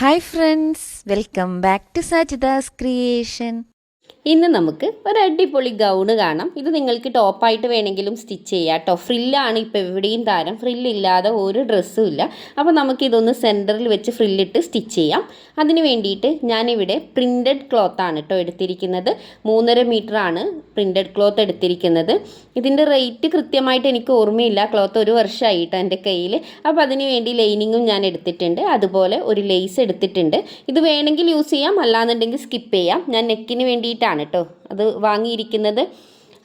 Hi friends, welcome back to Satchidas Creation. ഇന്ന് നമുക്ക് ഒരു അടിപൊളി ഗൗണ് കാണാം. ഇത് നിങ്ങൾക്ക് ടോപ്പായിട്ട് വേണമെങ്കിലും സ്റ്റിച്ച് ചെയ്യാം കേട്ടോ ഫ്രില്ലാണ് ഇപ്പോൾ എവിടെയും താരം. ഫ്രില്ലില്ലാതെ ഒരു ഡ്രസ്സും ഇല്ല. അപ്പോൾ നമുക്കിതൊന്ന് സെന്ററിൽ വെച്ച് ഫ്രില്ലിട്ട് സ്റ്റിച്ച് ചെയ്യാം. അതിന് വേണ്ടിയിട്ട് ഞാനിവിടെ പ്രിന്റഡ് ക്ലോത്താണ് കേട്ടോ എടുത്തിരിക്കുന്നത്. മൂന്നര ആണ് പ്രിന്റഡ് ക്ലോത്ത് എടുത്തിരിക്കുന്നത്. ഇതിന്റെ റേറ്റ് കൃത്യമായിട്ട് എനിക്ക് ഓർമ്മയില്ല. ക്ലോത്ത് ഒരു വർഷമായിട്ടോ എന്റെ കയ്യിൽ അപ്പോൾ അതിന് വേണ്ടി ലൈനിങ്ങും ഞാൻ എടുത്തിട്ടുണ്ട്. അതുപോലെ ഒരു ലേസ് എടുത്തിട്ടുണ്ട്. ഇത് വേണമെങ്കിൽ യൂസ് ചെയ്യാം. അല്ലാന്നുണ്ടെങ്കിൽ സ്കിപ്പ് ചെയ്യാം. ഞാൻ നെക്കിന് വേണ്ടിയിട്ടാണ് കേട്ടോ അത് വാങ്ങിയിരിക്കുന്നത്.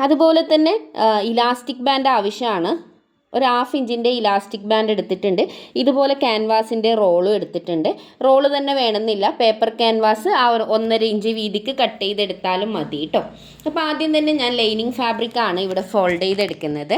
അതുപോലെ തന്നെ ഇലാസ്റ്റിക് ബാൻഡ് ആവശ്യമാണ്. ഒരു ഹാഫ് ഇഞ്ചിന്റെ ഇലാസ്റ്റിക് ബാൻഡ് എടുത്തിട്ടുണ്ട്. ഇതുപോലെ ക്യാൻവാസിന്റെ റോളും എടുത്തിട്ടുണ്ട്. റോൾ തന്നെ വേണമെന്നില്ല. പേപ്പർ ക്യാൻവാസ് ആ ഒന്നര ഇഞ്ച് വീതിക്ക് കട്ട് ചെയ്തെടുത്താലും മതി കേട്ടോ അപ്പോൾ ആദ്യം തന്നെ ഞാൻ ലൈനിങ് ഫാബ്രിക്കാണ് ഇവിടെ ഫോൾഡ് ചെയ്തെടുക്കുന്നത്.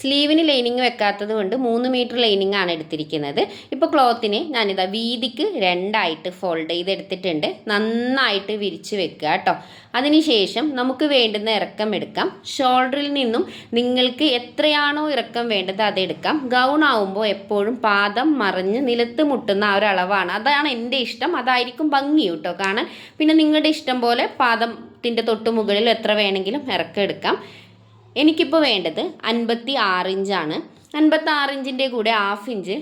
സ്ലീവിന് ലൈനിങ് വെക്കാത്തത് കൊണ്ട് മൂന്ന് മീറ്റർ ലൈനിങ് ആണ് എടുത്തിരിക്കുന്നത്. ഇപ്പോൾ ക്ലോത്തിനെ ഞാനിതാ വീതിക്ക് രണ്ടായിട്ട് ഫോൾഡ് ചെയ്തെടുത്തിട്ടുണ്ട്. നന്നായിട്ട് വിരിച്ച് വെക്കുക കേട്ടോ. അതിനുശേഷം നമുക്ക് വേണ്ടുന്ന ഇറക്കം എടുക്കാം. ഷോൾഡറിൽ നിന്നും നിങ്ങൾക്ക് എത്രയാണോ ഇറക്കം വേണ്ടത് അതെടുക്കാം ഗൗൺ ആവുമ്പോൾ എപ്പോഴും പാദം മറിഞ്ഞ് നിലത്ത് മുട്ടുന്ന ആ ഒരു അളവാണ്. അതാണ് എന്റെ ഇഷ്ടം. അതായിരിക്കും ഭംഗി കേട്ടോ കാണാൻ. പിന്നെ നിങ്ങളുടെ ഇഷ്ടം പോലെ പാദത്തിന്റെ തൊട്ട് മുകളിൽ എത്ര വേണമെങ്കിലും ഇറക്കം എടുക്കാം. എനിക്കിപ്പോൾ വേണ്ടത് അൻപത്തി ആറ് ഇഞ്ചാണ്. അൻപത്തി ആറ് ഇഞ്ചിന്റെ കൂടെ ഹാഫ് ഇഞ്ച്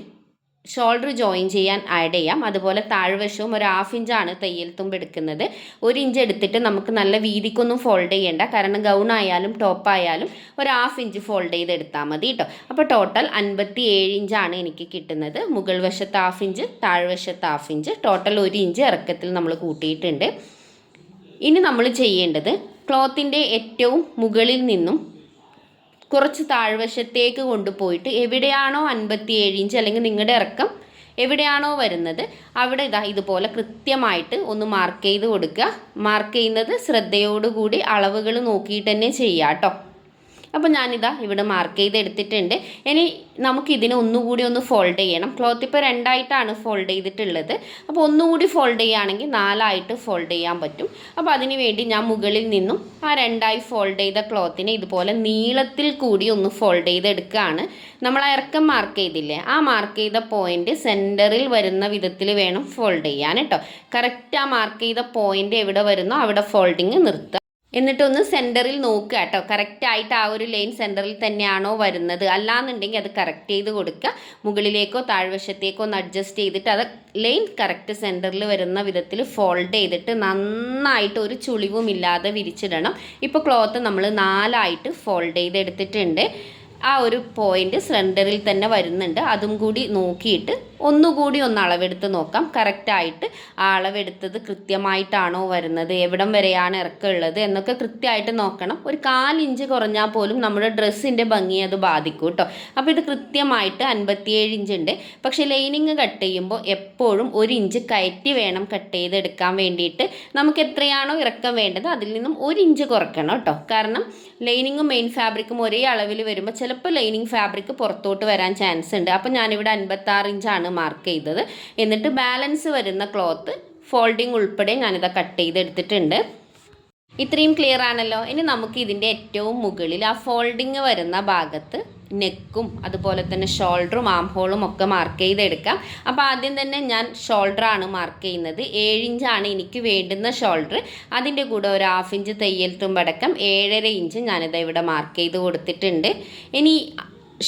ഷോൾഡർ ജോയിൻ ചെയ്യാൻ ആഡ് ചെയ്യാം. അതുപോലെ താഴ്വശവും ഒരു ഹാഫ് ഇഞ്ചാണ് തയ്യൽ തുമ്പ് എടുക്കുന്നത്. ഒരു ഇഞ്ച് എടുത്തിട്ട് നമുക്ക് നല്ല വീതിക്കൊന്നും ഫോൾഡ് ചെയ്യേണ്ട. കാരണം ഗൗൺ ആയാലും ടോപ്പ് ആയാലും ഒരു ഹാഫ് ഇഞ്ച് ഫോൾഡ് ചെയ്ത് എടുത്താൽ മതി കേട്ടോ അപ്പോൾ ടോട്ടൽ അൻപത്തി ഏഴ് ഇഞ്ചാണ് എനിക്ക് കിട്ടുന്നത്. മുകൾ വശത്ത് ഹാഫ് ഇഞ്ച് താഴ്വശത്ത് ഹാഫ് ഇഞ്ച്. ടോട്ടൽ ഒരു ഇഞ്ച് ഇറക്കത്തിൽ നമ്മൾ കൂട്ടിയിട്ടുണ്ട്. ഇനി നമ്മൾ ചെയ്യേണ്ടത് ക്ലോത്തിന്റെ ഏറ്റവും മുകളിൽ നിന്നും കുറച്ച് താഴ്വശത്തേക്ക് കൊണ്ടുപോയിട്ട് എവിടെയാണോ അൻപത്തിയേഴ് ഇഞ്ച് അല്ലെങ്കിൽ നിങ്ങളുടെ ഇറക്കം എവിടെയാണോ വരുന്നത് അവിടെ ഇതാ ഇതുപോലെ കൃത്യമായിട്ട് ഒന്ന് മാർക്ക് ചെയ്ത് കൊടുക്കുക. മാർക്ക് ചെയ്യുന്നത് ശ്രദ്ധയോടുകൂടി അളവുകൾ നോക്കിയിട്ട് തന്നെ ചെയ്യുക കേട്ടോ അപ്പോൾ ഞാനിതാ ഇവിടെ മാർക്ക് ചെയ്ത് എടുത്തിട്ടുണ്ട് ഇനി നമുക്ക് ഇതിനെ ഒന്നുകൂടി ഒന്ന് ഫോൾഡ് ചെയ്യണം. ക്ലോത്ത് ഇപ്പോൾ രണ്ടായിട്ടാണ് ഫോൾഡ് ചെയ്തിട്ടുള്ളത്. അപ്പോൾ ഒന്നുകൂടി ഫോൾഡ് ചെയ്യുകയാണെങ്കിൽ നാലായിട്ട് ഫോൾഡ് ചെയ്യാൻ പറ്റും. അപ്പോൾ അതിന് വേണ്ടി ഞാൻ മുകളിൽ നിന്നും ആ രണ്ടായി ഫോൾഡ് ചെയ്ത ക്ലോത്തിനെ ഇതുപോലെ നീളത്തിൽ കൂടി ഒന്ന് ഫോൾഡ് ചെയ്തെടുക്കുകയാണ്. നമ്മൾ ആ ഇറക്കം മാർക്ക് ചെയ്തില്ലേ? ആ മാർക്ക് ചെയ്ത പോയിന്റ് സെന്ററിൽ വരുന്ന വിധത്തിൽ വേണം ഫോൾഡ് ചെയ്യാൻ കേട്ടോ. കറക്റ്റ് ആ മാർക്ക് ചെയ്ത പോയിന്റ് എവിടെ വരുന്നോ അവിടെ ഫോൾഡിങ് നിർത്തുക എന്നിട്ടൊന്ന് സെന്ററിൽ നോക്കുക കേട്ടോ. കറക്റ്റായിട്ട് ആ ഒരു ലൈൻ സെന്ററിൽ തന്നെയാണോ വരുന്നത്. അല്ലാന്നുണ്ടെങ്കിൽ അത് കറക്റ്റ് ചെയ്ത് കൊടുക്കുക. മുകളിലേക്കോ താഴ്വശത്തേക്കോ ഒന്ന് അഡ്ജസ്റ്റ് ചെയ്തിട്ട് അത് ലൈൻ കറക്റ്റ് സെന്ററിൽ വരുന്ന വിധത്തിൽ ഫോൾഡ് ചെയ്തിട്ട് നന്നായിട്ട് ഒരു ചുളിവുമില്ലാതെ വിരിച്ചിടണം. ഇപ്പോൾ ക്ലോത്ത് നമ്മൾ നാലായിട്ട് ഫോൾഡ് ചെയ്തെടുത്തിട്ടുണ്ട്. ആ ഒരു പോയിന്റ് സെന്ററിൽ തന്നെ വരുന്നുണ്ട്. അതും കൂടി നോക്കിയിട്ട് ഒന്നുകൂടി ഒന്ന് അളവെടുത്ത് നോക്കാം. കറക്റ്റായിട്ട് ആ അളവെടുത്തത് കൃത്യമായിട്ടാണോ വരുന്നത്? എവിടം വരെയാണ് ഇറക്കമുള്ളത് എന്നൊക്കെ കൃത്യമായിട്ട് നോക്കണം. ഒരു കാലിഞ്ച് കുറഞ്ഞാൽ പോലും നമ്മുടെ ഡ്രസ്സിന്റെ ഭംഗി അത് ബാധിക്കും കേട്ടോ. അപ്പോൾ ഇത് കൃത്യമായിട്ട് അൻപത്തിയേഴ് ഇഞ്ച് ഉണ്ട്. പക്ഷേ ലൈനിങ് കട്ട് ചെയ്യുമ്പോൾ എപ്പോഴും ഒരു ഇഞ്ച് കയറ്റി വേണം കട്ട് ചെയ്തെടുക്കാൻ വേണ്ടിയിട്ട്. നമുക്ക് എത്രയാണോ ഇറക്കം വേണ്ടത് അതിൽ നിന്നും ഒരു ഇഞ്ച് കുറയ്ക്കണം കേട്ടോ. കാരണം ലൈനിങ്ങും മെയിൻ ഫാബ്രിക്കും ഒരേ അളവിൽ വരുമ്പോൾ ചിലപ്പോൾ ലൈനിങ് ഫാബ്രിക് പുറത്തോട്ട് വരാൻ ചാൻസ് ഉണ്ട്. അപ്പോൾ ഞാനിവിടെ അൻപത്താറ് ഇഞ്ചാണ് മാർക്ക് ചെയ്തത്. എന്നിട്ട് ബാലൻസ് വരുന്ന ക്ലോത്ത് ഫോൾഡിങ് ഉൾപ്പെടെ ഞാനിത് കട്ട് ചെയ്തെടുത്തിട്ടുണ്ട്. ഇത്രയും ക്ലിയർ ആണല്ലോ. ഇനി നമുക്ക് ഇതിന്റെ ഏറ്റവും മുകളിൽ ആ ഫോൾഡിങ് വരുന്ന ഭാഗത്ത് നെക്കും അതുപോലെ തന്നെ ഷോൾഡറും ആം ഹോളും ഒക്കെ മാർക്ക് ചെയ്തെടുക്കാം. അപ്പോൾ ആദ്യം തന്നെ ഞാൻ ഷോൾഡറാണ് മാർക്ക് ചെയ്യുന്നത്. ഏഴ് ഇഞ്ചാണ് എനിക്ക് വേണ്ടുന്ന ഷോൾഡർ. അതിന്റെ കൂടെ ഒരു ഹാഫ് ഇഞ്ച് തയ്യൽ തുമ്പടക്കം ഏഴര ഇഞ്ച് ഞാനിത് ഇവിടെ മാർക്ക് ചെയ്ത് കൊടുത്തിട്ടുണ്ട്. ഇനി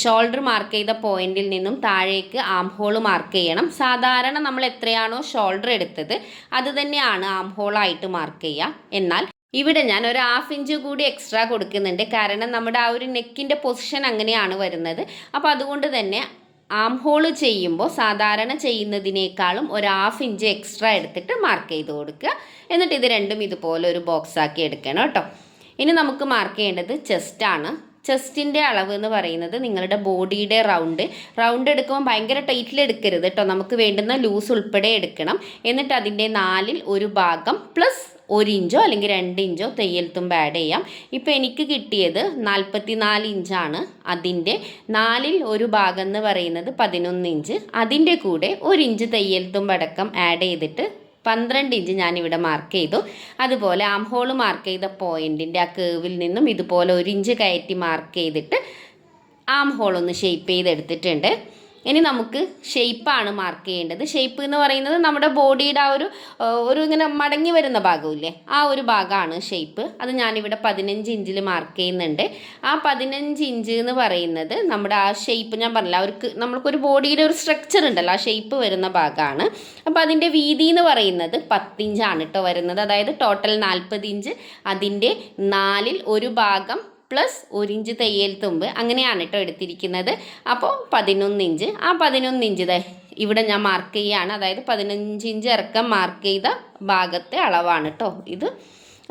ഷോൾഡർ മാർക്ക് ചെയ്ത പോയിന്റിൽ നിന്നും താഴേക്ക് ആം ഹോൾ മാർക്ക് ചെയ്യണം. സാധാരണ നമ്മൾ എത്രയാണോ ഷോൾഡർ എടുത്തത് അത് തന്നെയാണ് ആം ഹോളായിട്ട് മാർക്ക് ചെയ്യുക. എന്നാൽ ഇവിടെ ഞാൻ ഒരു ഹാഫ് ഇഞ്ച് കൂടി എക്സ്ട്രാ കൊടുക്കുന്നുണ്ട്. കാരണം നമ്മുടെ ആ ഒരു നെക്കിന്റെ പൊസിഷൻ അങ്ങനെയാണ് വരുന്നത്. അപ്പോൾ അതുകൊണ്ട് തന്നെ ആം ഹോൾ ചെയ്യുമ്പോൾ സാധാരണ ചെയ്യുന്നതിനേക്കാളും ഒരു ഹാഫ് ഇഞ്ച് എക്സ്ട്രാ എടുത്തിട്ട് മാർക്ക് ചെയ്ത് കൊടുക്കുക. എന്നിട്ട് ഇത് രണ്ടും ഇതുപോലെ ഒരു ബോക്സ് ആക്കി എടുക്കണം കേട്ടോ. ഇനി നമുക്ക് മാർക്ക് ചെയ്യേണ്ടത് ചെസ്റ്റാണ് ചെസ്റ്റിന്റെ അളവ് എന്ന് പറയുന്നത് നിങ്ങളുടെ ബോഡിയുടെ റൗണ്ട് റൗണ്ട് എടുക്കുമ്പോൾ ഭയങ്കര ടൈറ്റിൽ എടുക്കരുത് കേട്ടോ. നമുക്ക് വേണ്ടുന്ന ലൂസ് ഉൾപ്പെടെ എടുക്കണം. എന്നിട്ട് അതിന്റെ നാലിൽ ഒരു ഭാഗം പ്ലസ് ഒരു ഇഞ്ചോ അല്ലെങ്കിൽ രണ്ട് ഇഞ്ചോ തയ്യൽ തുമ്പ് ആഡ് ചെയ്യാം. ഇപ്പോൾ എനിക്ക് കിട്ടിയത് നാൽപ്പത്തി നാല് ഇഞ്ചാണ്. അതിന്റെ നാലിൽ ഒരു ഭാഗം എന്ന് പറയുന്നത് പതിനൊന്ന് ഇഞ്ച്. അതിന്റെ കൂടെ ഒരു ഇഞ്ച് തയ്യൽ തുമ്പ് അടക്കം ആഡ് ചെയ്തിട്ട് പന്ത്രണ്ട് ഇഞ്ച് ഞാനിവിടെ മാർക്ക് ചെയ്തു. അതുപോലെ ആം ഹോൾ മാർക്ക് ചെയ്ത പോയിന്റിന്റെ ആ കേവിൽ നിന്നും ഇതുപോലെ ഒരു ഇഞ്ച് കയറ്റി മാർക്ക് ചെയ്തിട്ട് ആം ഹോൾ ഒന്ന് ഷേപ്പ് ചെയ്തെടുത്തിട്ടുണ്ട്. ഇനി നമുക്ക് ഷേപ്പാണ് മാർക്ക് ചെയ്യേണ്ടത്. ഷേപ്പ് എന്ന് പറയുന്നത് നമ്മുടെ ബോഡിയുടെ ആ ഒരു ഒരു ഇങ്ങനെ മടങ്ങി വരുന്ന ഭാഗമില്ലേ? ആ ഒരു ഭാഗമാണ് ഷേപ്പ് അത് ഞാനിവിടെ പതിനഞ്ച് ഇഞ്ചിൽ മാർക്ക് ചെയ്യുന്നുണ്ട്. ആ പതിനഞ്ച് ഇഞ്ച് എന്ന് പറയുന്നത് നമ്മുടെ ആ ഷേപ്പ് ഞാൻ പറഞ്ഞില്ല അവർക്ക് നമ്മൾക്കൊരു ബോഡിയുടെ ഒരു സ്ട്രക്ചർ ഉണ്ടല്ലോ ആ ഷേപ്പ് വരുന്ന ഭാഗമാണ്. അപ്പോൾ അതിന്റെ വീതി എന്ന് പറയുന്നത് പത്തിഞ്ചാണ് കേട്ടോ വരുന്നത്. അതായത് ടോട്ടൽ നാൽപ്പത് ഇഞ്ച് അതിന്റെ നാലിൽ ഒരു ഭാഗം പ്ലസ് ഒരു ഇഞ്ച് തയ്യൽ തുമ്പ് അങ്ങനെയാണ് കേട്ടോ എടുത്തിരിക്കുന്നത്. അപ്പോൾ പതിനൊന്ന് ഇഞ്ച്. ആ പതിനൊന്ന് ഇഞ്ച് ഇവിടെ ഞാൻ മാർക്ക് ചെയ്യുകയാണ് അതായത് പതിനഞ്ച് ഇഞ്ച് ഇറക്കം മാർക്ക് ചെയ്ത ഭാഗത്തെ അളവാണ് കേട്ടോ ഇത്.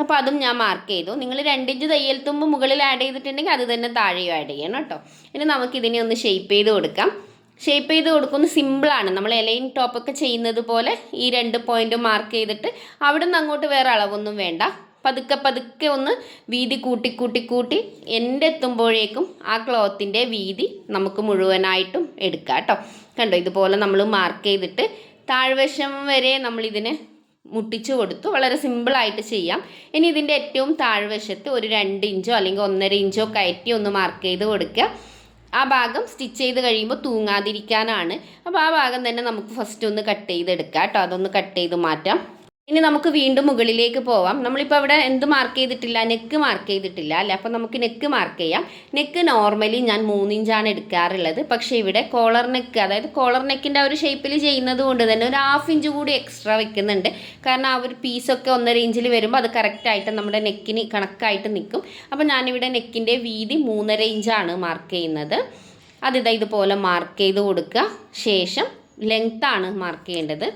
അപ്പോൾ അതും ഞാൻ മാർക്ക് ചെയ്തു. നിങ്ങൾ രണ്ടിഞ്ച് തയ്യൽ തുമ്പ് മുകളിൽ ആഡ് ചെയ്തിട്ടുണ്ടെങ്കിൽ അത് തന്നെ താഴെയും ആഡ് ചെയ്യണം കേട്ടോ. ഇനി നമുക്കിതിനെ ഒന്ന് ഷേപ്പ് ചെയ്ത് കൊടുക്കാം. ഷേപ്പ് ചെയ്ത് കൊടുക്കുന്നത് സിമ്പിളാണ് നമ്മൾ എലൈൻ ടോപ്പൊക്കെ ചെയ്യുന്നത് പോലെ ഈ രണ്ട് പോയിന്റും മാർക്ക് ചെയ്തിട്ട് അവിടെ നിന്ന് അങ്ങോട്ട് വേറെ അളവൊന്നും വേണ്ട. പതുക്കെ പതുക്കെ ഒന്ന് വീതി കൂട്ടി കൂട്ടി കൂട്ടി എന്റെ എത്തുമ്പോഴേക്കും ആ ക്ലോത്തിന്റെ വീതി നമുക്ക് മുഴുവനായിട്ടും എടുക്കാം കേട്ടോ. കണ്ടോ ഇതുപോലെ നമ്മൾ മാർക്ക് ചെയ്തിട്ട് താഴ്വശം വരെ നമ്മളിതിനെ മുട്ടിച്ചു കൊടുത്തു. വളരെ സിമ്പിളായിട്ട് ചെയ്യാം. ഇനി ഇതിന്റെ ഏറ്റവും താഴ്വശത്ത് ഒരു രണ്ട് ഇഞ്ചോ അല്ലെങ്കിൽ ഒന്നര ഇഞ്ചോ കയറ്റി ഒന്ന് മാർക്ക് ചെയ്ത് കൊടുക്കുക. ആ ഭാഗം സ്റ്റിച്ച് ചെയ്ത് കഴിയുമ്പോൾ തൂങ്ങാതിരിക്കാനാണ്. അപ്പോൾ ആ ഭാഗം തന്നെ നമുക്ക് ഫസ്റ്റ് ഒന്ന് കട്ട് ചെയ്തെടുക്കാം കേട്ടോ. അതൊന്ന് കട്ട് ചെയ്ത് മാറ്റാം. ഇനി നമുക്ക് വീണ്ടും മുകളിലേക്ക് പോവാം. നമ്മളിപ്പോൾ അവിടെ എന്ത് മാർക്ക് ചെയ്തിട്ടില്ല? നെക്ക് മാർക്ക് ചെയ്തിട്ടില്ല അല്ലേ? അപ്പോൾ നമുക്ക് നെക്ക് മാർക്ക് ചെയ്യാം. നെക്ക് നോർമലി ഞാൻ മൂന്നിഞ്ചാണ് എടുക്കാറുള്ളത്. പക്ഷേ ഇവിടെ കോളർ നെക്ക് അതായത് കോളർ നെക്കിന്റെ ആ ഒരു ഷേപ്പിൽ ചെയ്യുന്നത് കൊണ്ട് തന്നെ ഒരു ഹാഫ് ഇഞ്ച് കൂടി എക്സ്ട്രാ വെക്കുന്നുണ്ട്. കാരണം ആ ഒരു പീസൊക്കെ ഒന്നര ഇഞ്ചിൽ വരുമ്പോൾ അത് കറക്റ്റായിട്ട് നമ്മുടെ നെക്കിന് കണക്കായിട്ട് നിൽക്കും. അപ്പോൾ ഞാനിവിടെ നെക്കിന്റെ വീതി മൂന്നര ഇഞ്ചാണ് മാർക്ക് ചെയ്യുന്നത്. അതിതാ ഇതുപോലെ മാർക്ക് ചെയ്ത് കൊടുക്കുക ശേഷം ലെങ്ത്താണ് മാർക്ക് ചെയ്യേണ്ടത്.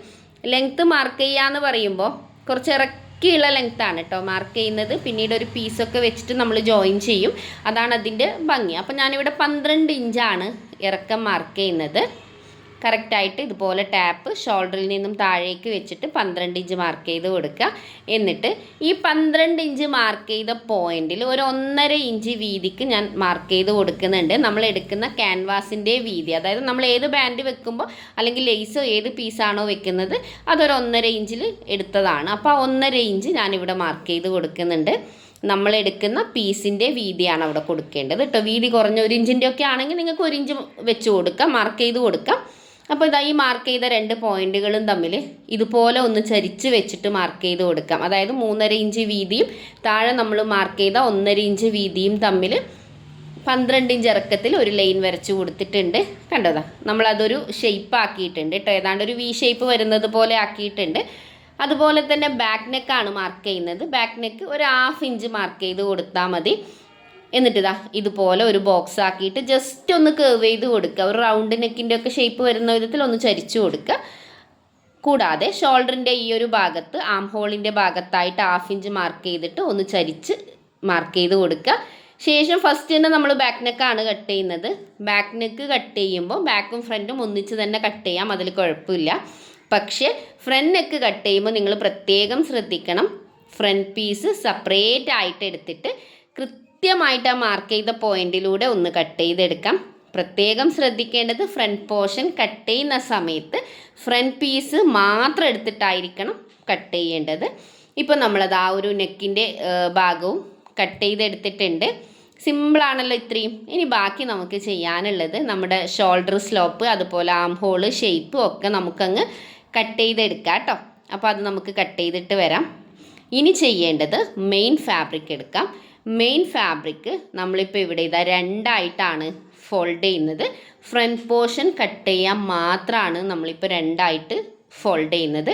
ലെങ്ത്ത് മാർക്ക് ചെയ്യാന്ന് പറയുമ്പോൾ കുറച്ച് ഇറക്കിയുള്ള ലെങ്ത്താണ് കേട്ടോ മാർക്ക് ചെയ്യുന്നത്. പിന്നീട് ഒരു പീസൊക്കെ വെച്ചിട്ട് നമ്മൾ ജോയിൻ ചെയ്യും. അതാണ് അതിന്റെ ഭംഗി. അപ്പോൾ ഞാനിവിടെ പന്ത്രണ്ട് ഇഞ്ചാണ് ഇറക്കം മാർക്ക് ചെയ്യുന്നത്. കറക്റ്റായിട്ട് ഇതുപോലെ ടാപ്പ് ഷോൾഡറിൽ നിന്നും താഴേക്ക് വെച്ചിട്ട് പന്ത്രണ്ട് ഇഞ്ച് മാർക്ക് ചെയ്ത് കൊടുക്കുക. എന്നിട്ട് ഈ പന്ത്രണ്ട് ഇഞ്ച് മാർക്ക് ചെയ്ത പോയിന്റിൽ ഒരു ഒന്നര ഇഞ്ച് വീതിക്ക് ഞാൻ മാർക്ക് ചെയ്ത് കൊടുക്കുന്നുണ്ട്. നമ്മൾ എടുക്കുന്ന ക്യാൻവാസിന്റെ വീതി അതായത് നമ്മൾ ഏത് ബാൻഡ് വെക്കുമ്പോൾ അല്ലെങ്കിൽ ലേസോ ഏത് പീസാണോ വെക്കുന്നത് അതൊരു ഒന്നര ഇഞ്ചിൽ എടുത്തതാണ്. അപ്പോൾ ആ ഒന്നര ഇഞ്ച് ഞാനിവിടെ മാർക്ക് ചെയ്ത് കൊടുക്കുന്നുണ്ട്. നമ്മൾ എടുക്കുന്ന പീസിന്റെ വീതിയാണ് അവിടെ കൊടുക്കേണ്ടത്. കേട്ടോ വീതി കുറഞ്ഞ ഒരു ഇഞ്ചിന്റെ ഒക്കെ ആണെങ്കിൽ നിങ്ങൾക്ക് ഒരു ഇഞ്ച് വെച്ച് കൊടുക്കാം മാർക്ക് ചെയ്ത് കൊടുക്കാം. അപ്പോൾ ഇതാ ഈ മാർക്ക് ചെയ്ത രണ്ട് പോയിന്റുകളും തമ്മിൽ ഇതുപോലെ ഒന്ന് ചരിച്ച് വെച്ചിട്ട് മാർക്ക് ചെയ്ത് കൊടുക്കാം. അതായത് മൂന്നര ഇഞ്ച് വീതിയും താഴെ നമ്മൾ മാർക്ക് ചെയ്ത ഒന്നര ഇഞ്ച് വീതിയും തമ്മിൽ പന്ത്രണ്ട് ഇഞ്ച് ഇറക്കത്തിൽ ഒരു ലൈൻ വരച്ച് കൊടുത്തിട്ടുണ്ട്. കണ്ടതാ നമ്മളതൊരു ഷെയ്പ്പ് ആക്കിയിട്ടുണ്ട് കേട്ടോ ഏതാണ്ട് ഒരു വി ഷേപ്പ് വരുന്നത് പോലെ ആക്കിയിട്ടുണ്ട്. അതുപോലെ തന്നെ ബാക്ക് നെക്കാണ് മാർക്ക് ചെയ്യുന്നത്. ബാക്ക് നെക്ക് ഒരു ഹാഫ് ഇഞ്ച് മാർക്ക് ചെയ്ത് കൊടുത്താൽ മതി. എന്നിട്ട് ഇതാ ഇതുപോലെ ഒരു ബോക്സ് ആക്കിയിട്ട് ജസ്റ്റ് ഒന്ന് കേവ് ചെയ്ത് കൊടുക്കുക ഒരു റൗണ്ട് നെക്കിന്റെ ഒക്കെ ഷേപ്പ് വരുന്ന വിധത്തിൽ ഒന്ന് ചരിച്ചു കൊടുക്കുക കൂടാതെ ഷോൾഡറിന്റെ ഈ ഒരു ഭാഗത്ത് ആം ഹോളിന്റെ ഭാഗത്തായിട്ട് ഹാഫ് ഇഞ്ച് മാർക്ക് ചെയ്തിട്ട് ഒന്ന് ചരിച്ച് മാർക്ക് ചെയ്ത് കൊടുക്കുക ശേഷം ഫസ്റ്റ് തന്നെ നമ്മൾ ബാക്ക് നെക്കാണ് കട്ട് ചെയ്യുന്നത്. ബാക്ക് നെക്ക് കട്ട് ചെയ്യുമ്പോൾ ബാക്കും ഫ്രണ്ടും ഒന്നിച്ച് തന്നെ കട്ട് ചെയ്യാം അതിൽ കുഴപ്പമില്ല. പക്ഷേ ഫ്രണ്ട് നെക്ക് കട്ട് ചെയ്യുമ്പോൾ നിങ്ങൾ പ്രത്യേകം ശ്രദ്ധിക്കണം. ഫ്രണ്ട് പീസ് സെപ്പറേറ്റ് ആയിട്ട് എടുത്തിട്ട് കൃത്യമായിട്ട് ആ മാർക്ക് ചെയ്ത പോയിന്റിലൂടെ ഒന്ന് കട്ട് ചെയ്തെടുക്കാം. പ്രത്യേകം ശ്രദ്ധിക്കേണ്ടത് ഫ്രണ്ട് പോർഷൻ കട്ട് ചെയ്യുന്ന സമയത്ത് ഫ്രണ്ട് പീസ് മാത്രം എടുത്തിട്ടായിരിക്കണം കട്ട് ചെയ്യേണ്ടത്. ഇപ്പോൾ നമ്മളത് ആ ഒരു നെക്കിന്റെ ഭാഗവും കട്ട് ചെയ്തെടുത്തിട്ടുണ്ട്. സിമ്പിളാണല്ലോ ഇത്രയും. ഇനി ബാക്കി നമുക്ക് ചെയ്യാനുള്ളത് നമ്മുടെ ഷോൾഡർ സ്ലോപ്പ് അതുപോലെ ആം ഹോൾ ഷേപ്പ് ഒക്കെ നമുക്കങ്ങ് കട്ട് ചെയ്തെടുക്കാം കേട്ടോ. അപ്പോൾ അത് നമുക്ക് കട്ട് ചെയ്തിട്ട് വരാം. ഇനി ചെയ്യേണ്ടത് മെയിൻ ഫാബ്രിക് എടുക്കാം. മെയിൻ ഫാബ്രിക് നമ്മളിപ്പോൾ ഇവിടെ ഇതാ രണ്ടായിട്ടാണ് ഫോൾഡ് ചെയ്യുന്നത്. ഫ്രണ്ട് പോർഷൻ കട്ട് ചെയ്യാൻ മാത്രമാണ് നമ്മളിപ്പോൾ രണ്ടായിട്ട് ഫോൾഡ് ചെയ്യുന്നത്.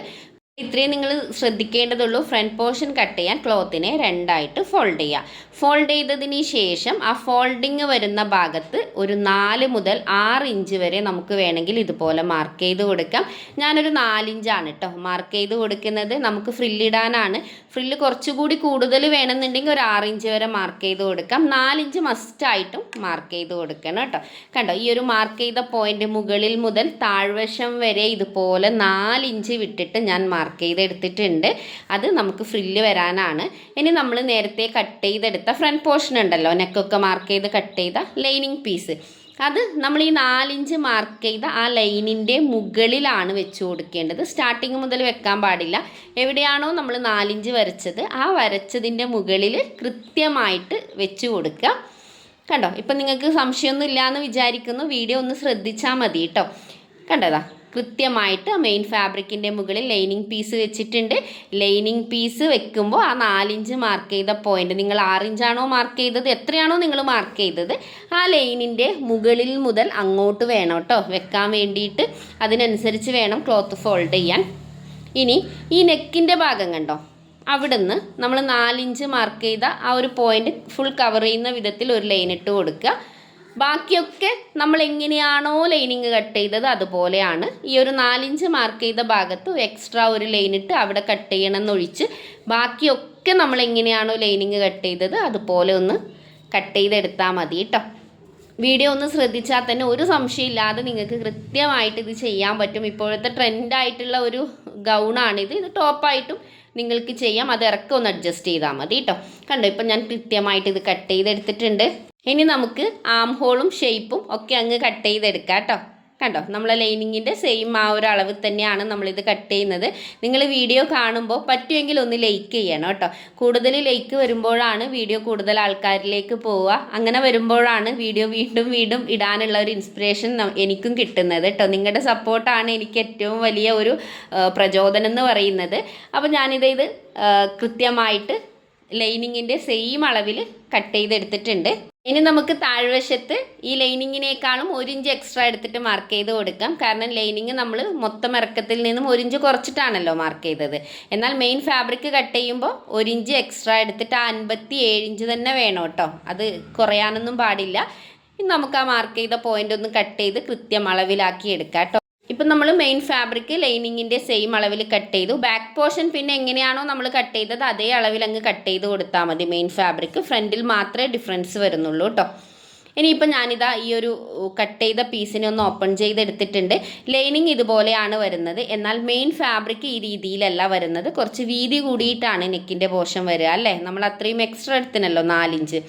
ഇത്രയും നിങ്ങൾ ശ്രദ്ധിക്കേണ്ടതുള്ളൂ ഫ്രണ്ട് പോർഷൻ കട്ട് ചെയ്യാൻ ക്ലോത്തിനെ രണ്ടായിട്ട് ഫോൾഡ് ചെയ്യുക ഫോൾഡ് ചെയ്തതിന് ശേഷം ആ ഫോൾഡിങ് വരുന്ന ഭാഗത്ത് ഒരു നാല് മുതൽ ആറ് ഇഞ്ച് വരെ നമുക്ക് വേണമെങ്കിൽ ഇതുപോലെ മാർക്ക് ചെയ്ത് കൊടുക്കാം. ഞാനൊരു നാലിഞ്ചാണ് കേട്ടോ മാർക്ക് ചെയ്ത് കൊടുക്കുന്നത്. നമുക്ക് ഫ്രില്ലിടാനാണ് ഫ്രില്ല് കുറച്ചുകൂടി കൂടുതൽ വേണമെന്നുണ്ടെങ്കിൽ ഒരു ആറ് ഇഞ്ച് വരെ മാർക്ക് ചെയ്ത് കൊടുക്കാം. നാലിഞ്ച് മസ്റ്റായിട്ടും മാർക്ക് ചെയ്ത് കൊടുക്കണം കേട്ടോ. കണ്ടോ ഈ ഒരു മാർക്ക് ചെയ്ത പോയിന്റ് മുകളിൽ മുതൽ താഴ്വശം വരെ ഇതുപോലെ നാലിഞ്ച് വിട്ടിട്ട് ഞാൻ മാർക്ക് ചെയ്തെടുത്തിട്ടുണ്ട്. അത് നമുക്ക് ഫ്രില്ല് വരാനാണ്. ഇനി നമ്മൾ നേരത്തെ കട്ട് ചെയ്തെടുത്ത ഫ്രണ്ട് പോർഷൻ ഉണ്ടല്ലോ നെക്കൊക്കെ മാർക്ക് ചെയ്ത് കട്ട് ചെയ്ത ലൈനിങ് പീസ് അത് നമ്മൾ ഈ നാലിഞ്ച് മാർക്ക് ചെയ്ത ആ ലൈനിന്റെ മുകളിലാണ് വെച്ച് കൊടുക്കേണ്ടത്. സ്റ്റാർട്ടിങ് മുതൽ വെക്കാൻ പാടില്ല. എവിടെയാണോ നമ്മൾ നാലിഞ്ച് വരച്ചത് ആ വരച്ചതിന്റെ മുകളിൽ കൃത്യമായിട്ട് വെച്ച് കൊടുക്കുക. കണ്ടോ? ഇപ്പം നിങ്ങൾക്ക് സംശയമൊന്നും ഇല്ലയെന്ന് വിചാരിക്കുന്നു. വീഡിയോ ഒന്ന് ശ്രദ്ധിച്ചാൽ മതി കേട്ടോ. കണ്ടതാ കൃത്യമായിട്ട് മെയിൻ ഫാബ്രിക്കിന്റെ മുകളിൽ ലൈനിങ് പീസ് വെച്ചിട്ടുണ്ട്. ലൈനിങ് പീസ് വെക്കുമ്പോൾ ആ നാലിഞ്ച് മാർക്ക് ചെയ്ത പോയിന്റ് നിങ്ങൾ ആറിഞ്ചാണോ മാർക്ക് ചെയ്തത് എത്രയാണോ നിങ്ങൾ മാർക്ക് ചെയ്തത് ആ ലൈനിന്റെ മുകളിൽ മുതൽ അങ്ങോട്ട് വേണം കേട്ടോ വെക്കാൻ വേണ്ടിയിട്ട്. അതിനനുസരിച്ച് വേണം ക്ലോത്ത് ഫോൾഡ് ചെയ്യാൻ. ഇനി ഈ നെക്കിന്റെ ഭാഗം കണ്ടോ? അവിടുന്ന് നമ്മൾ നാലിഞ്ച് മാർക്ക് ചെയ്ത ആ ഒരു പോയിന്റ് ഫുൾ കവർ ചെയ്യുന്ന വിധത്തിൽ ഒരു ലൈൻ ഇട്ട് കൊടുക്കുക. ബാക്കിയൊക്കെ നമ്മൾ എങ്ങനെയാണോ ലൈനിങ് കട്ട് ചെയ്തത് അതുപോലെയാണ്. ഈ ഒരു നാലിഞ്ച് മാർക്ക് ചെയ്ത ഭാഗത്ത് എക്സ്ട്രാ ഒരു ലൈൻ ഇട്ട് അവിടെ കട്ട് ചെയ്യണം എന്നൊഴിച്ച് ബാക്കിയൊക്കെ നമ്മൾ എങ്ങനെയാണോ ലൈനിങ് കട്ട് ചെയ്തത് അതുപോലെ ഒന്ന് കട്ട് ചെയ്തെടുത്താൽ മതി കേട്ടോ വീഡിയോ ഒന്ന് ശ്രദ്ധിച്ചാൽ തന്നെ ഒരു സംശയമില്ലാതെ നിങ്ങൾക്ക് കൃത്യമായിട്ട് ഇത് ചെയ്യാൻ പറ്റും. ഇപ്പോഴത്തെ ട്രെൻഡായിട്ടുള്ള ഒരു ഗൗണാണിത് ഇത് ടോപ്പായിട്ടും നിങ്ങൾക്ക് ചെയ്യാം. അത് ഇറക്കം ഒന്ന് അഡ്ജസ്റ്റ് ചെയ്താൽ മതി കേട്ടോ കണ്ടോ? ഇപ്പം ഞാൻ കൃത്യമായിട്ട് ഇത് കട്ട് ചെയ്തെടുത്തിട്ടുണ്ട്. ഇനി നമുക്ക് ആം ഹോളും ഷേപ്പും ഒക്കെ അങ്ങ് കട്ട് ചെയ്തെടുക്കാം കേട്ടോ. കണ്ടോ? നമ്മളെ ലൈനിങ്ങിന്റെ സെയിം ആ ഒരു അളവിൽ തന്നെയാണ് നമ്മളിത് കട്ട് ചെയ്യുന്നത്. നിങ്ങൾ വീഡിയോ കാണുമ്പോൾ പറ്റുമെങ്കിൽ ഒന്ന് ലൈക്ക് ചെയ്യണം കേട്ടോ. കൂടുതൽ ലൈക്ക് വരുമ്പോഴാണ് വീഡിയോ കൂടുതൽ ആൾക്കാരിലേക്ക് പോവുക. അങ്ങനെ വരുമ്പോഴാണ് വീഡിയോ വീണ്ടും വീണ്ടും ഇടാനുള്ള ഒരു ഇൻസ്പിറേഷൻ എനിക്കും കിട്ടുന്നത് കേട്ടോ. നിങ്ങളുടെ സപ്പോർട്ടാണ് എനിക്ക് ഏറ്റവും വലിയ ഒരു പ്രചോദനം എന്ന് പറയുന്നത്. അപ്പോൾ ഞാനിത് ഇത് കൃത്യമായിട്ട് ലൈനിങ്ങിന്റെ സെയിം അളവിൽ കട്ട് ചെയ്തെടുത്തിട്ടുണ്ട്. ഇനി നമുക്ക് താഴ്വശത്ത് ഈ ലൈനിങ്ങിനേക്കാളും ഒരു ഇഞ്ച് എക്സ്ട്രാ എടുത്തിട്ട് മാർക്ക് ചെയ്ത് കൊടുക്കാം. കാരണം ലൈനിങ് നമ്മൾ മൊത്തം ഇറക്കത്തിൽ നിന്നും ഒരു ഇഞ്ച് കുറച്ചിട്ടാണല്ലോ മാർക്ക് ചെയ്തത്. എന്നാൽ മെയിൻ ഫാബ്രിക് കട്ട് ചെയ്യുമ്പോൾ ഒരു ഇഞ്ച് എക്സ്ട്രാ എടുത്തിട്ട് ആ അൻപത്തി ഏഴ് ഇഞ്ച് തന്നെ വേണം കേട്ടോ. അത് കുറയാനൊന്നും പാടില്ല. നമുക്ക് ആ മാർക്ക് ചെയ്ത പോയിന്റ് ഒന്ന് കട്ട് ചെയ്ത് കൃത്യം അളവിലാക്കി എടുക്കാം കേട്ടോ. ഇപ്പം നമ്മൾ മെയിൻ ഫാബ്രിക് ലൈനിങ്ങിന്റെ സെയിം അളവിൽ കട്ട് ചെയ്തു. ബാക്ക് പോർഷൻ പിന്നെ എങ്ങനെയാണോ നമ്മൾ കട്ട് ചെയ്തത് അതേ അളവിൽ അങ്ങ് കട്ട് ചെയ്ത് കൊടുത്താൽ മതി മെയിൻ ഫാബ്രിക് ഫ്രണ്ടിൽ മാത്രമേ ഡിഫറൻസ് വരുന്നുള്ളൂ കേട്ടോ ഇനിയിപ്പോൾ ഞാനിതാ ഈ ഒരു കട്ട് ചെയ്ത പീസിനെ ഒന്ന് ഓപ്പൺ ചെയ്തെടുത്തിട്ടുണ്ട്. ലൈനിങ് ഇതുപോലെയാണ് വരുന്നത്. എന്നാൽ മെയിൻ ഫാബ്രിക് ഈ രീതിയിലല്ല വരുന്നത്. കുറച്ച് വീതി കൂടിയിട്ടാണ് നെക്കിന്റെ പോർഷൻ വരിക അല്ലേ? നമ്മൾ അത്രയും എക്സ്ട്രാ എടുത്തിനല്ലോ നാലിഞ്ച്.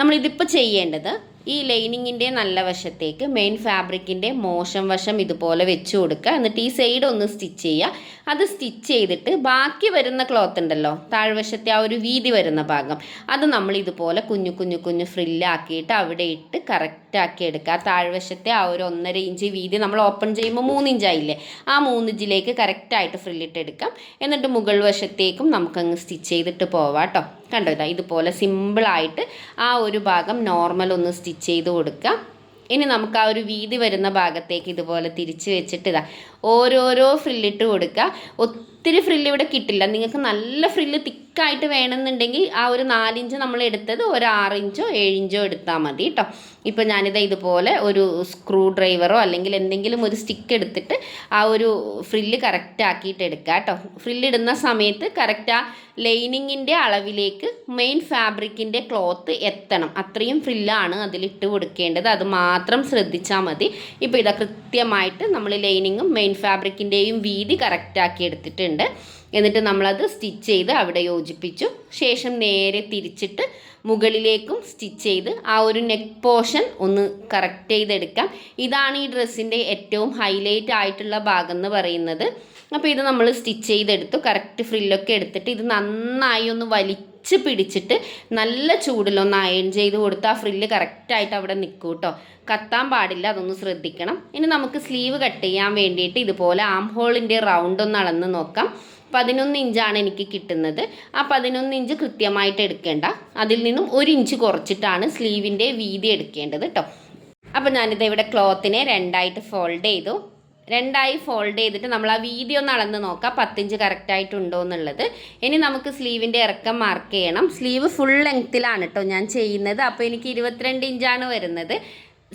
നമ്മളിതിപ്പോൾ ചെയ്യേണ്ടത് ഈ ലൈനിങ്ങിന്റെ നല്ല വശത്തേക്ക് മെയിൻ ഫാബ്രിക്കിന്റെ മോശം വശം ഇതുപോലെ വെച്ച് കൊടുക്കുക. എന്നിട്ട് ഈ സൈഡ് ഒന്ന് സ്റ്റിച്ച് ചെയ്യുക. അത് സ്റ്റിച്ച് ചെയ്തിട്ട് ബാക്കി വരുന്ന ക്ലോത്ത് ഉണ്ടല്ലോ താഴ്വശത്തെ ആ ഒരു വീതി വരുന്ന ഭാഗം അത് നമ്മൾ ഇതുപോലെ കുഞ്ഞു കുഞ്ഞു കുഞ്ഞു ഫ്രില്ലാക്കിയിട്ട് അവിടെ ഇട്ട് കറക്റ്റാക്കി എടുക്കുക. താഴ്വശത്തെ ആ ഒരു ഒന്നര ഇഞ്ച് വീതി നമ്മൾ ഓപ്പൺ ചെയ്യുമ്പോൾ മൂന്ന് ഇഞ്ചായില്ലേ ആ മൂന്ന് ഇഞ്ചിലേക്ക് കറക്റ്റായിട്ട് ഫ്രില്ലിട്ട് എടുക്കാം. എന്നിട്ട് മുകൾ വശത്തേക്കും നമുക്കങ്ങ് സ്റ്റിച്ച് ചെയ്തിട്ട് പോവാം കേട്ടോ. കണ്ടോ ഇതാ ഇതുപോലെ സിമ്പിളായിട്ട് ആ ഒരു ഭാഗം നോർമൽ ഒന്ന് സ്റ്റിച്ച് ചെയ്ത് കൊടുക്കുക ഇനി നമുക്ക് ആ ഒരു വീതി വരുന്ന ഭാഗത്തേക്ക് ഇതുപോലെ തിരിച്ച് വെച്ചിട്ട് ഇതാ ഓരോരോ ഫ്രില്ലിട്ട് കൊടുക്കുക ഒത്തിരി ഫ്രില്ല് ഇവിടെ കിട്ടില്ല. നിങ്ങൾക്ക് നല്ല ഫ്രില്ല് തിക്കായിട്ട് വേണമെന്നുണ്ടെങ്കിൽ ആ ഒരു നാലിഞ്ച് നമ്മൾ എടുത്തത് ഒരു ആറിഞ്ചോ ഏഴിഞ്ചോ എടുത്താൽ മതി കേട്ടോ ഇപ്പോൾ ഞാനിത് ഇതുപോലെ ഒരു സ്ക്രൂ ഡ്രൈവറോ അല്ലെങ്കിൽ എന്തെങ്കിലും ഒരു സ്റ്റിക്ക് എടുത്തിട്ട് ആ ഒരു ഫ്രില്ല് കറക്റ്റ് ആക്കിയിട്ട് എടുക്കുക കേട്ടോ ഫ്രില്ലിടുന്ന സമയത്ത് കറക്റ്റ് ആ ലൈനിങ്ങിന്റെ അളവിലേക്ക് മെയിൻ ഫാബ്രിക്കിന്റെ ക്ലോത്ത് എത്തണം. അത്രയും ഫ്രില്ലാണ് അതിലിട്ട് കൊടുക്കേണ്ടത്. അത് മാത്രം ശ്രദ്ധിച്ചാൽ മതി. ഇപ്പോൾ ഇതാ കൃത്യമായിട്ട് നമ്മൾ ലൈനിങ്ങും മെയിൻ ഫാബ്രിക്കിന്റെയും വീതി കറക്റ്റാക്കി എടുത്തിട്ടുണ്ട്. എന്നിട്ട് നമ്മളത് സ്റ്റിച്ച് ചെയ്ത് അവിടെ യോജിപ്പിച്ചു. ശേഷം നേരെ തിരിച്ചിട്ട് മുകളിലേക്കും സ്റ്റിച്ച് ചെയ്ത് ആ ഒരു നെക്ക് പോർഷൻ ഒന്ന് കറക്റ്റ് ചെയ്തെടുക്കാം. ഇതാണ് ഈ ഡ്രസ്സിന്റെ ഏറ്റവും ഹൈലൈറ്റ് ആയിട്ടുള്ള ഭാഗം എന്ന് പറയുന്നത്. അപ്പോൾ ഇത് നമ്മൾ സ്റ്റിച്ച് ചെയ്തെടുത്തു. കറക്റ്റ് ഫ്രില്ലൊക്കെ എടുത്തിട്ട് ഇത് നന്നായി ഒന്ന് വലിച്ച് പിടിച്ചിട്ട് നല്ല ചൂടിലൊന്ന് അയൺ ചെയ്ത് കൊടുത്ത് ആ ഫ്രില്ല് കറക്റ്റായിട്ട് അവിടെ നിൽക്കും കേട്ടോ കത്താൻ പാടില്ല അതൊന്ന് ശ്രദ്ധിക്കണം. ഇനി നമുക്ക് സ്ലീവ് കട്ട് ചെയ്യാൻ വേണ്ടിയിട്ട് ഇതുപോലെ ആം ഹോളിന്റെ റൗണ്ട് ഒന്ന് അളന്ന് നോക്കാം. പതിനൊന്ന് ഇഞ്ചാണ് എനിക്ക് കിട്ടുന്നത്. ആ പതിനൊന്ന് ഇഞ്ച് കൃത്യമായിട്ട് എടുക്കേണ്ട. അതിൽ നിന്നും ഒരു ഇഞ്ച് കുറച്ചിട്ടാണ് സ്ലീവിന്റെ വീതി എടുക്കേണ്ടത് കേട്ടോ അപ്പോൾ ഞാനിത് ഇവിടെ ക്ലോത്തിനെ രണ്ടായിട്ട് ഫോൾഡ് ചെയ്തു. രണ്ടായി ഫോൾഡ് ചെയ്തിട്ട് നമ്മൾ ആ വീതി ഒന്ന് അളന്ന് നോക്കാം. പത്തിഞ്ച് കറക്റ്റായിട്ടുണ്ടോ എന്നുള്ളത്. ഇനി നമുക്ക് സ്ലീവിന്റെ ഇറക്കം മാർക്ക് ചെയ്യണം. സ്ലീവ് ഫുൾ ലെങ്ത്തിലാണ് കേട്ടോ ഞാൻ ചെയ്യുന്നത്. അപ്പോൾ എനിക്ക് ഇരുപത്തിരണ്ട് ഇഞ്ചാണ് വരുന്നത്.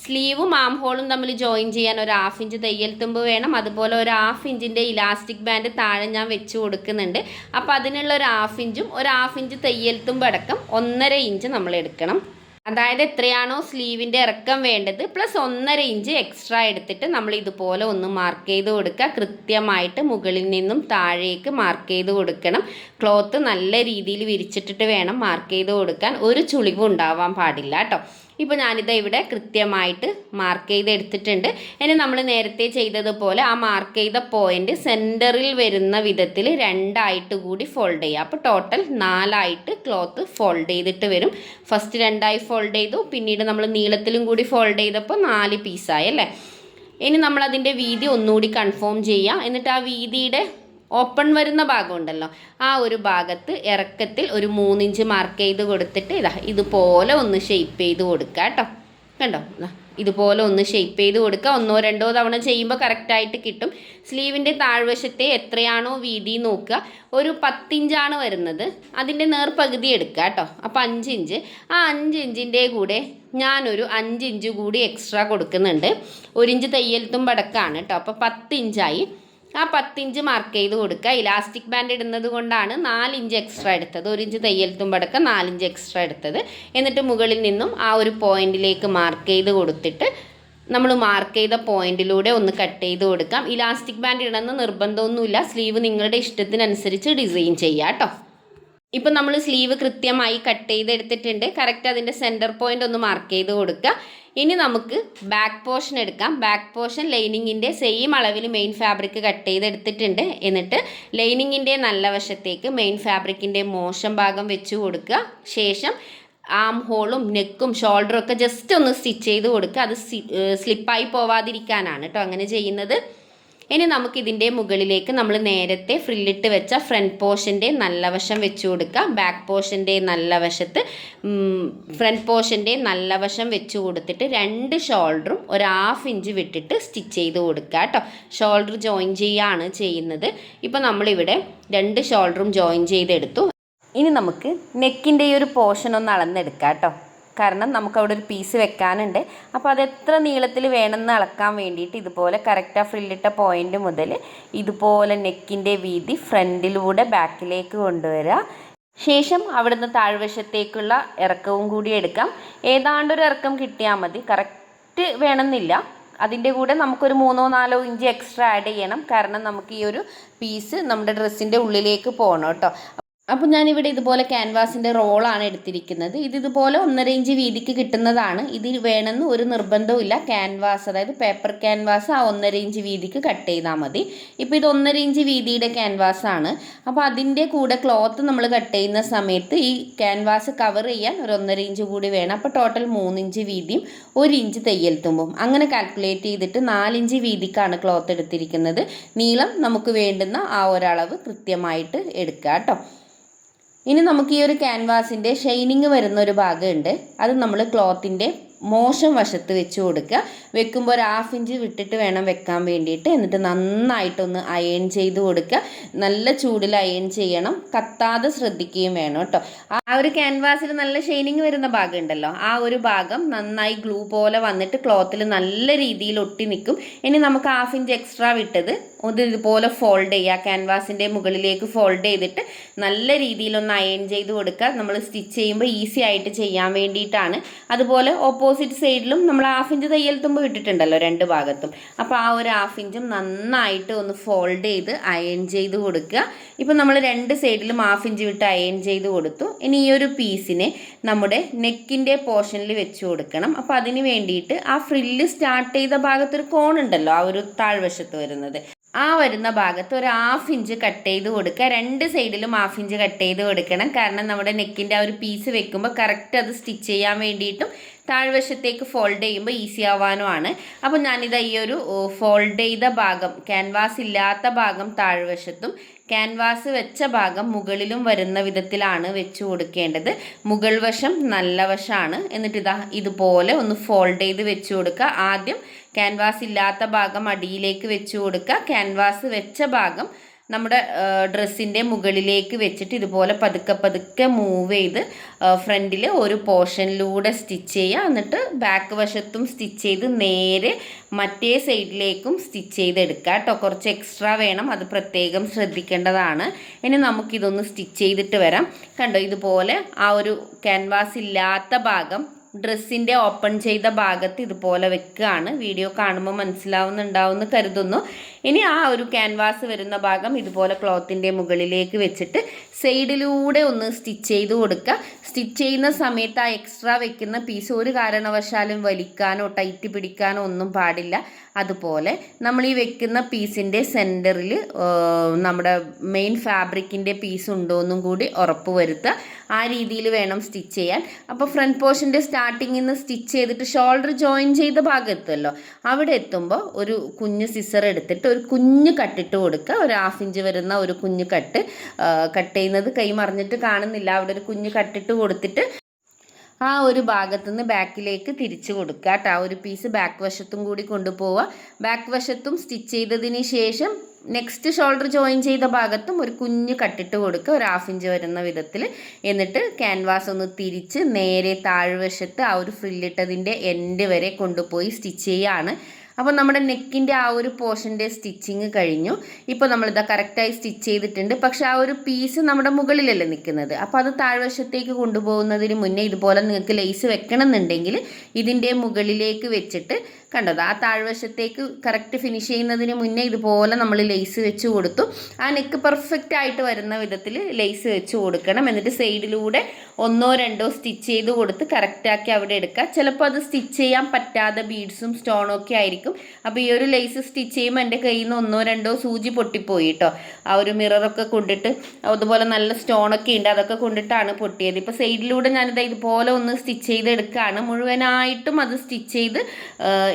സ്ലീവും ആം ഹോളും തമ്മിൽ ജോയിൻ ചെയ്യാൻ ഒരു ഹാഫ് ഇഞ്ച് തയ്യൽ തുമ്പ് വേണം. അതുപോലെ ഒരു ഹാഫ് ഇഞ്ചിന്റെ ഇലാസ്റ്റിക് ബാൻഡ് താഴെ ഞാൻ വെച്ച് കൊടുക്കുന്നുണ്ട്. അപ്പോൾ അതിനുള്ള ഒരു ഹാഫ് ഇഞ്ചും ഒരു ഹാഫ് ഇഞ്ച് തയ്യൽ തുമ്പ് അടക്കം ഒന്നര ഇഞ്ച് നമ്മൾ എടുക്കണം. അതായത് എത്രയാണോ സ്ലീവിന്റെ ഇറക്കം വേണ്ടത് പ്ലസ് ഒന്നര ഇഞ്ച് എക്സ്ട്രാ എടുത്തിട്ട് നമ്മൾ ഇതുപോലെ ഒന്ന് മാർക്ക് ചെയ്ത് കൊടുക്കുക. കൃത്യമായിട്ട് മുകളിൽ നിന്നും താഴേക്ക് മാർക്ക് ചെയ്ത് കൊടുക്കണം. ക്ലോത്ത് നല്ല രീതിയിൽ വിരിച്ചിട്ടിട്ട് വേണം മാർക്ക് ചെയ്ത് കൊടുക്കാൻ. ഒരു ചുളിവും ഉണ്ടാവാൻ പാടില്ല കേട്ടോ. ഇപ്പോൾ ഞാനിത് ഇവിടെ കൃത്യമായിട്ട് മാർക്ക് ചെയ്ത് എടുത്തിട്ടുണ്ട് ഇനി നമ്മൾ നേരത്തെ ചെയ്തതുപോലെ ആ മാർക്ക് ചെയ്ത പോയിന്റ് സെന്ററിൽ വരുന്ന വിധത്തിൽ രണ്ടായിട്ട് കൂടി ഫോൾഡ് ചെയ്യുക അപ്പോൾ ടോട്ടൽ നാലായിട്ട് ക്ലോത്ത് ഫോൾഡ് ചെയ്തിട്ട് വരും. ഫസ്റ്റ് രണ്ടായി ഫോൾഡ് ചെയ്തു. പിന്നീട് നമ്മൾ നീളത്തിലും കൂടി ഫോൾഡ് ചെയ്തപ്പോൾ നാല് പീസായി അല്ലേ? ഇനി നമ്മളതിന്റെ വീതി ഒന്നുകൂടി കൺഫേം ചെയ്യുക എന്നിട്ട് ആ വീതിയുടെ ഓപ്പൺ വരുന്ന ഭാഗമുണ്ടല്ലോ. ആ ഒരു ഭാഗത്ത് ഇറക്കത്തിൽ ഒരു മൂന്നിഞ്ച് മാർക്ക് ചെയ്ത് കൊടുത്തിട്ട് ഇതാ ഇതുപോലെ ഒന്ന് ഷെയ്പ്പ് ചെയ്ത് കൊടുക്കുക കേട്ടോ കണ്ടോ? ഇതുപോലെ ഒന്ന് ഷെയ്പ്പ് ചെയ്ത് കൊടുക്കുക ഒന്നോ രണ്ടോ തവണ ചെയ്യുമ്പോൾ കറക്റ്റായിട്ട് കിട്ടും. സ്ലീവിന്റെ താഴ്വശത്തെ എത്രയാണോ വീതി നോക്കുക. ഒരു പത്തിഞ്ചാണ് വരുന്നത്. അതിന്റെ നേർപകുതി എടുക്കുക കേട്ടോ അപ്പോൾ അഞ്ച് ഇഞ്ച് ആ അഞ്ച് ഇഞ്ചിന്റെ കൂടെ ഞാനൊരു അഞ്ച് ഇഞ്ച് കൂടി എക്സ്ട്രാ കൊടുക്കുന്നുണ്ട്. ഒരു ഇഞ്ച് തുമ്പടക്കാണ് കേട്ടോ അപ്പോൾ പത്ത് ഇഞ്ചായി ആ പത്തിഞ്ച് മാർക്ക് ചെയ്ത് കൊടുക്കുക. ഇലാസ്റ്റിക് ബാൻഡ് ഇടുന്നത് കൊണ്ടാണ് നാലിഞ്ച് എക്സ്ട്രാ എടുത്തത്. ഒരു ഇഞ്ച് തയ്യൽ തുമ്പടക്കം നാലിഞ്ച് എക്സ്ട്രാ എടുത്തത്. എന്നിട്ട് മുകളിൽ നിന്നും ആ ഒരു പോയിന്റിലേക്ക് മാർക്ക് ചെയ്ത് കൊടുത്തിട്ട് നമ്മൾ മാർക്ക് ചെയ്ത പോയിന്റിലൂടെ ഒന്ന് കട്ട് ചെയ്ത് കൊടുക്കാം. ഇലാസ്റ്റിക് ബാൻഡ് ഇടണമെന്ന് നിർബന്ധമൊന്നുമില്ല. സ്ലീവ് നിങ്ങളുടെ ഇഷ്ടത്തിനനുസരിച്ച് ഡിസൈൻ ചെയ്യാം കേട്ടോ ഇപ്പം നമ്മൾ സ്ലീവ് കൃത്യമായി കട്ട് ചെയ്തെടുത്തിട്ടുണ്ട്. കറക്റ്റ് അതിന്റെ സെന്റർ പോയിന്റ് ഒന്ന് മാർക്ക് ചെയ്ത് കൊടുക്കുക. ഇനി നമുക്ക് ബാക്ക് പോർഷൻ എടുക്കാം. ബാക്ക് പോർഷൻ ലൈനിങ്ങിന്റെ സെയിം അളവിൽ മെയിൻ ഫാബ്രിക് കട്ട് ചെയ്തെടുത്തിട്ടുണ്ട്. എന്നിട്ട് ലൈനിങ്ങിന്റെ നല്ല വശത്തേക്ക് മെയിൻ ഫാബ്രിക്കിന്റെ മോശം ഭാഗം വെച്ച് കൊടുക്കുക. ശേഷം ആം ഹോളും നെക്കും ഷോൾഡറും ഒക്കെ ജസ്റ്റ് ഒന്ന് സ്റ്റിച്ച് ചെയ്ത് കൊടുക്കുക. അത് സ്ലിപ്പായി പോവാതിരിക്കാനാണ് കേട്ടോ അങ്ങനെ ചെയ്യുന്നത്. ഇനി നമുക്ക് ഇതിന്റെ മുകളിലേക്ക് നമ്മൾ നേരത്തെ ഫ്രില്ലിട്ട് വെച്ച ഫ്രണ്ട് പോർഷന്റെ നല്ല വശം വെച്ച് കൊടുക്കുക ബാക്ക് പോർഷന്റെ നല്ല വശത്ത് ഫ്രണ്ട് പോർഷന്റെ നല്ല വശം വെച്ച് കൊടുത്തിട്ട് രണ്ട് ഷോൾഡറും ഒരു ഹാഫ് ഇഞ്ച് വിട്ടിട്ട് സ്റ്റിച്ച് ചെയ്ത് കൊടുക്കുക കേട്ടോ. ഷോൾഡർ ജോയിൻ ചെയ്യുകയാണ് ചെയ്യുന്നത്. ഇപ്പോൾ നമ്മളിവിടെ രണ്ട് ഷോൾഡറും ജോയിൻ ചെയ്തെടുത്തു. ഇനി നമുക്ക് നെക്കിന്റെ ഈ ഒരു പോർഷൻ ഒന്ന് അളന്നെടുക്കാം കേട്ടോ. കാരണം നമുക്കവിടെ ഒരു പീസ് വെക്കാനുണ്ട്. അപ്പോൾ അത് എത്ര നീളത്തിൽ വേണമെന്ന് അളക്കാൻ വേണ്ടിയിട്ട് ഇതുപോലെ കറക്റ്റ് ഫ്രില്ലിട്ട പോയിന്റ് മുതൽ ഇതുപോലെ നെക്കിന്റെ വീതി ഫ്രണ്ടിലൂടെ ബാക്കിലേക്ക് കൊണ്ടുവരിക. ശേഷം അവിടുന്ന് താഴ്വശത്തേക്കുള്ള ഇറക്കവും കൂടി എടുക്കാം. ഏതാണ്ടൊരു ഇറക്കം കിട്ടിയാൽ മതി. കറക്റ്റ് വേണമെന്നില്ല. അതിന്റെ കൂടെ നമുക്കൊരു മൂന്നോ നാലോ ഇഞ്ച് എക്സ്ട്രാ ആഡ് ചെയ്യണം. കാരണം നമുക്ക് ഈ ഒരു പീസ് നമ്മുടെ ഡ്രസ്സിന്റെ ഉള്ളിലേക്ക് പോകണം കേട്ടോ. അപ്പോൾ ഞാനിവിടെ ഇതുപോലെ ക്യാൻവാസിന്റെ റോളാണ് എടുത്തിരിക്കുന്നത്. ഇത് ഇതുപോലെ ഒന്നര ഇഞ്ച് വീതിക്ക് കിട്ടുന്നതാണ്. ഇത് വേണമെന്ന് ഒരു നിർബന്ധവും ഇല്ല. ക്യാൻവാസ് അതായത് പേപ്പർ ക്യാൻവാസ് ആ ഒന്നര ഇഞ്ച് വീതിക്ക് കട്ട് ചെയ്താൽ മതി. ഇപ്പോൾ ഇത് ഒന്നര ഇഞ്ച് വീതിയുടെ ക്യാൻവാസ് ആണ്. അപ്പോൾ അതിന്റെ കൂടെ ക്ലോത്ത് നമ്മൾ കട്ട് ചെയ്യുന്ന സമയത്ത് ഈ ക്യാൻവാസ് കവർ ചെയ്യാൻ ഒരു ഒന്നര ഇഞ്ച് കൂടി വേണം. അപ്പോൾ ടോട്ടൽ മൂന്നിഞ്ച് വീതിയും ഒരു ഇഞ്ച് തയ്യൽ തുമ്പും. അങ്ങനെ കാൽക്കുലേറ്റ് ചെയ്തിട്ട് നാലിഞ്ച് വീതിക്കാണ് ക്ലോത്ത് എടുത്തിരിക്കുന്നത്. നീളം നമുക്ക് വേണ്ടുന്ന ആ ഒരളവ് കൃത്യമായിട്ട് എടുക്കുക കേട്ടോ. ഇനി നമുക്ക് ഈ ഒരു ക്യാൻവാസിന്റെ ഷൈനിങ് വരുന്ന ഒരു ഭാഗമുണ്ട്. അത് നമ്മൾ ക്ലോത്തിന്റെ മോശം വശത്ത് വെച്ച് കൊടുക്കുക. വെക്കുമ്പോൾ ഒരു ഹാഫ് ഇഞ്ച് വിട്ടിട്ട് വേണം വെക്കാൻ വേണ്ടിയിട്ട്. എന്നിട്ട് നന്നായിട്ടൊന്ന് അയൺ ചെയ്ത് കൊടുക്കുക. നല്ല ചൂടിൽ അയൺ ചെയ്യണം. കത്താതെ ശ്രദ്ധിക്കുകയും വേണം കേട്ടോ. ആ ഒരു ക്യാൻവാസിൽ നല്ല ഷൈനിങ് വരുന്ന ഭാഗം ഉണ്ടല്ലോ. ആ ഒരു ഭാഗം നന്നായി ഗ്ലൂ പോലെ വന്നിട്ട് ക്ലോത്തിൽ നല്ല രീതിയിൽ ഒട്ടി നിൽക്കും. ഇനി നമുക്ക് ഹാഫ് ഇഞ്ച് എക്സ്ട്രാ വിട്ടത് ഒന്ന് ഇതുപോലെ ഫോൾഡ് ചെയ്യുക. ക്യാൻവാസിന്റെ മുകളിലേക്ക് ഫോൾഡ് ചെയ്തിട്ട് നല്ല രീതിയിലൊന്ന് അയൺ ചെയ്ത് കൊടുക്കുക. നമ്മൾ സ്റ്റിച്ച് ചെയ്യുമ്പോൾ ഈസി ആയിട്ട് ചെയ്യാൻ വേണ്ടിയിട്ടാണ്. അതുപോലെ ഓപ്പോസിറ്റ് സൈഡിലും നമ്മൾ ഹാഫ് ഇഞ്ച് തയ്യൽ തുമ്പ് ഇട്ടിട്ടുണ്ടല്ലോ രണ്ട് ഭാഗത്തും. അപ്പോൾ ആ ഒരു ഹാഫ് ഇഞ്ചും നന്നായിട്ട് ഒന്ന് ഫോൾഡ് ചെയ്ത് അയൺ ചെയ്ത് കൊടുക്കുക. ഇപ്പം നമ്മൾ രണ്ട് സൈഡിലും ഹാഫ് ഇഞ്ച് വിട്ട് അയൺ ചെയ്ത് കൊടുത്തു. ഇനി ഈ ഒരു പീസിനെ നമ്മുടെ നെക്കിന്റെ പോർഷനിൽ വെച്ച് കൊടുക്കണം. അപ്പോൾ അതിന് വേണ്ടിയിട്ട് ആ ഫ്രില്ല് സ്റ്റാർട്ട് ചെയ്ത ഭാഗത്തൊരു കോണുണ്ടല്ലോ ആ ഒരു താഴ്വശത്ത് വരുന്നത്. ആ വരുന്ന ഭാഗത്ത് ഒരു ഹാഫ് ഇഞ്ച് കട്ട് ചെയ്ത് കൊടുക്കുക. രണ്ട് സൈഡിലും ഹാഫ് ഇഞ്ച് കട്ട് ചെയ്ത് കൊടുക്കണം. കാരണം നമ്മുടെ നെക്കിന്റെ ആ ഒരു പീസ് വെക്കുമ്പോൾ കറക്റ്റ് അത് സ്റ്റിച്ച് ചെയ്യാൻ വേണ്ടിയിട്ടും താഴ്വശത്തേക്ക് ഫോൾഡ് ചെയ്യുമ്പോൾ ഈസി ആവാനുമാണ്. അപ്പോൾ ഞാനിത് ഈ ഒരു ഫോൾഡ് ചെയ്ത ഭാഗം ക്യാൻവാസ് ഇല്ലാത്ത ഭാഗം താഴ്വശത്തും ക്യാൻവാസ് വെച്ച ഭാഗം മുകളിലും വരുന്ന വിധത്തിലാണ് വെച്ച് കൊടുക്കേണ്ടത്. മുകൾ വശം നല്ല വശമാണ് എന്നിട്ട് ഇതാ ഇതുപോലെ ഒന്ന് ഫോൾഡ് ചെയ്ത് വെച്ച് കൊടുക്കുക. ആദ്യം ക്യാൻവാസ് ഇല്ലാത്ത ഭാഗം അടിയിലേക്ക് വെച്ച് കൊടുക്കുക. ക്യാൻവാസ് വെച്ച ഭാഗം നമ്മുടെ ഡ്രസ്സിന്റെ മുകളിലേക്ക് വെച്ചിട്ട് ഇതുപോലെ പതുക്കെ പതുക്കെ മൂവ് ചെയ്ത് ഫ്രണ്ടിൽ ഒരു പോർഷനിലൂടെ സ്റ്റിച്ച് ചെയ്യുക. എന്നിട്ട് ബാക്ക് വശത്തും സ്റ്റിച്ച് ചെയ്ത് നേരെ മറ്റേ സൈഡിലേക്കും സ്റ്റിച്ച് ചെയ്തെടുക്കുക കേട്ടോ. കുറച്ച് എക്സ്ട്രാ വേണം. അത് പ്രത്യേകം ശ്രദ്ധിക്കേണ്ടതാണ്. ഇനി നമുക്കിതൊന്ന് സ്റ്റിച്ച് ചെയ്തിട്ട് വരാം. കണ്ടോ? ഇതുപോലെ ആ ഒരു ക്യാൻവാസ് ഇല്ലാത്ത ഭാഗം ഡ്രസ്സിന്റെ ഓപ്പൺ ചെയ്ത ഭാഗത്ത് ഇതുപോലെ വെക്കുകയാണ്. വീഡിയോ കാണുമ്പോൾ മനസ്സിലാവുന്നുണ്ടാവുമെന്ന് കരുതുന്നു. ഇനി ആ ഒരു ക്യാൻവാസ് വരുന്ന ഭാഗം ഇതുപോലെ ക്ലോത്തിന്റെ മുകളിലേക്ക് വെച്ചിട്ട് സൈഡിലൂടെ ഒന്ന് സ്റ്റിച്ച് ചെയ്ത് കൊടുക്കുക. സ്റ്റിച്ച് ചെയ്യുന്ന സമയത്ത് ആ എക്സ്ട്രാ വെക്കുന്ന പീസ് ഒരു കാരണവശാലും വലിക്കാനോ ടൈറ്റ് പിടിക്കാനോ ഒന്നും പാടില്ല. അതുപോലെ നമ്മൾ ഈ വെക്കുന്ന പീസിന്റെ സെന്ററിൽ നമ്മുടെ മെയിൻ ഫാബ്രിക്കിന്റെ പീസ് ഉണ്ടോ എന്നും കൂടി ഉറപ്പ് വരുത്തുക. ആ രീതിയിൽ വേണം സ്റ്റിച്ച് ചെയ്യാൻ. അപ്പോൾ ഫ്രണ്ട് പോർഷന്റെ സ്റ്റാർട്ടിങ്ങിൽ നിന്ന് സ്റ്റിച്ച് ചെയ്തിട്ട് ഷോൾഡർ ജോയിൻ ചെയ്ത ഭാഗം എത്തുമല്ലോ അവിടെ എത്തുമ്പോൾ ഒരു കുഞ്ഞ് സിസർ എടുത്തിട്ട് ഒരു കുഞ്ഞ് കട്ടിട്ട് കൊടുക്കുക. ഒരു ഹാഫ് ഇഞ്ച് വരുന്ന ഒരു കുഞ്ഞ് കട്ട് കട്ട് ചെയ്യുന്നത് കൈ മറിഞ്ഞിട്ട് കാണുന്നില്ല. അവിടെ ഒരു കുഞ്ഞ് കട്ടിട്ട് കൊടുത്തിട്ട് ആ ഒരു ഭാഗത്തു നിന്ന് ബാക്കിലേക്ക് തിരിച്ചു കൊടുക്കുക കേട്ടോ. ആ ഒരു പീസ് ബാക്ക് വശത്തും കൂടി കൊണ്ടുപോവുക. ബാക്ക് വശത്തും സ്റ്റിച്ച് ചെയ്തതിന് ശേഷം നെക്സ്റ്റ് ഷോൾഡർ ജോയിൻ ചെയ്ത ഭാഗത്തും ഒരു കുഞ്ഞ് കട്ടിട്ട് കൊടുക്കുക. ഒരു ഹാഫ് ഇഞ്ച് വരുന്ന വിധത്തിൽ. എന്നിട്ട് ക്യാൻവാസ് ഒന്ന് തിരിച്ച് നേരെ താഴ്വശത്ത് ആ ഒരു ഫ്രില്ലിട്ടതിന്റെ എൻഡ് വരെ കൊണ്ടുപോയി സ്റ്റിച്ച് ചെയ്യുകയാണ് അപ്പോൾ നമ്മുടെ നെക്കിന്റെ ആ ഒരു പോർഷന്റെ സ്റ്റിച്ചിങ് കഴിഞ്ഞു. ഇപ്പോൾ നമ്മളിതാ കറക്റ്റായി സ്റ്റിച്ച് ചെയ്തിട്ടുണ്ട്. പക്ഷേ ആ ഒരു പീസ് നമ്മുടെ മുകളിലല്ലേ നിൽക്കുന്നത്. അപ്പോൾ അത് താഴ്വശത്തേക്ക് കൊണ്ടുപോകുന്നതിന് മുന്നേ ഇതുപോലെ നിങ്ങൾക്ക് ലേസ് വെക്കണം എന്നുണ്ടെങ്കിൽ ഇതിന്റെ മുകളിലേക്ക് വെച്ചിട്ട് കണ്ടത്. ആ താഴ്വശത്തേക്ക് കറക്റ്റ് ഫിനിഷ് ചെയ്യുന്നതിന് മുന്നേ ഇതുപോലെ നമ്മൾ ലേസ് വെച്ച് കൊടുത്തു. ആ നെക്ക് പെർഫെക്റ്റ് ആയിട്ട് വരുന്ന വിധത്തിൽ ലേസ് വെച്ച് കൊടുക്കണം. എന്നിട്ട് സൈഡിലൂടെ ഒന്നോ രണ്ടോ സ്റ്റിച്ച് ചെയ്ത് കൊടുത്ത് കറക്റ്റാക്കി അവിടെ എടുക്കുക. ചിലപ്പോൾ അത് സ്റ്റിച്ച് ചെയ്യാൻ പറ്റാതെ ബീഡ്സും സ്റ്റോണും ഒക്കെ ആയിരിക്കും. അപ്പോൾ ഈ ഒരു ലേസ് സ്റ്റിച്ച് ചെയ്യുമ്പോൾ എന്റെ കയ്യിൽ നിന്ന് ഒന്നോ രണ്ടോ സൂചി പൊട്ടിപ്പോയി കേട്ടോ ആ ഒരു മിററൊക്കെ കൊണ്ടിട്ട് അതുപോലെ നല്ല സ്റ്റോണൊക്കെ ഉണ്ട്. അതൊക്കെ കൊണ്ടിട്ടാണ് പൊട്ടിയത്. ഇപ്പോൾ സൈഡിലൂടെ ഞാനിത് ഇതുപോലെ ഒന്ന് സ്റ്റിച്ച് ചെയ്ത് എടുക്കുകയാണ് മുഴുവനായിട്ടും അത് സ്റ്റിച്ച് ചെയ്ത്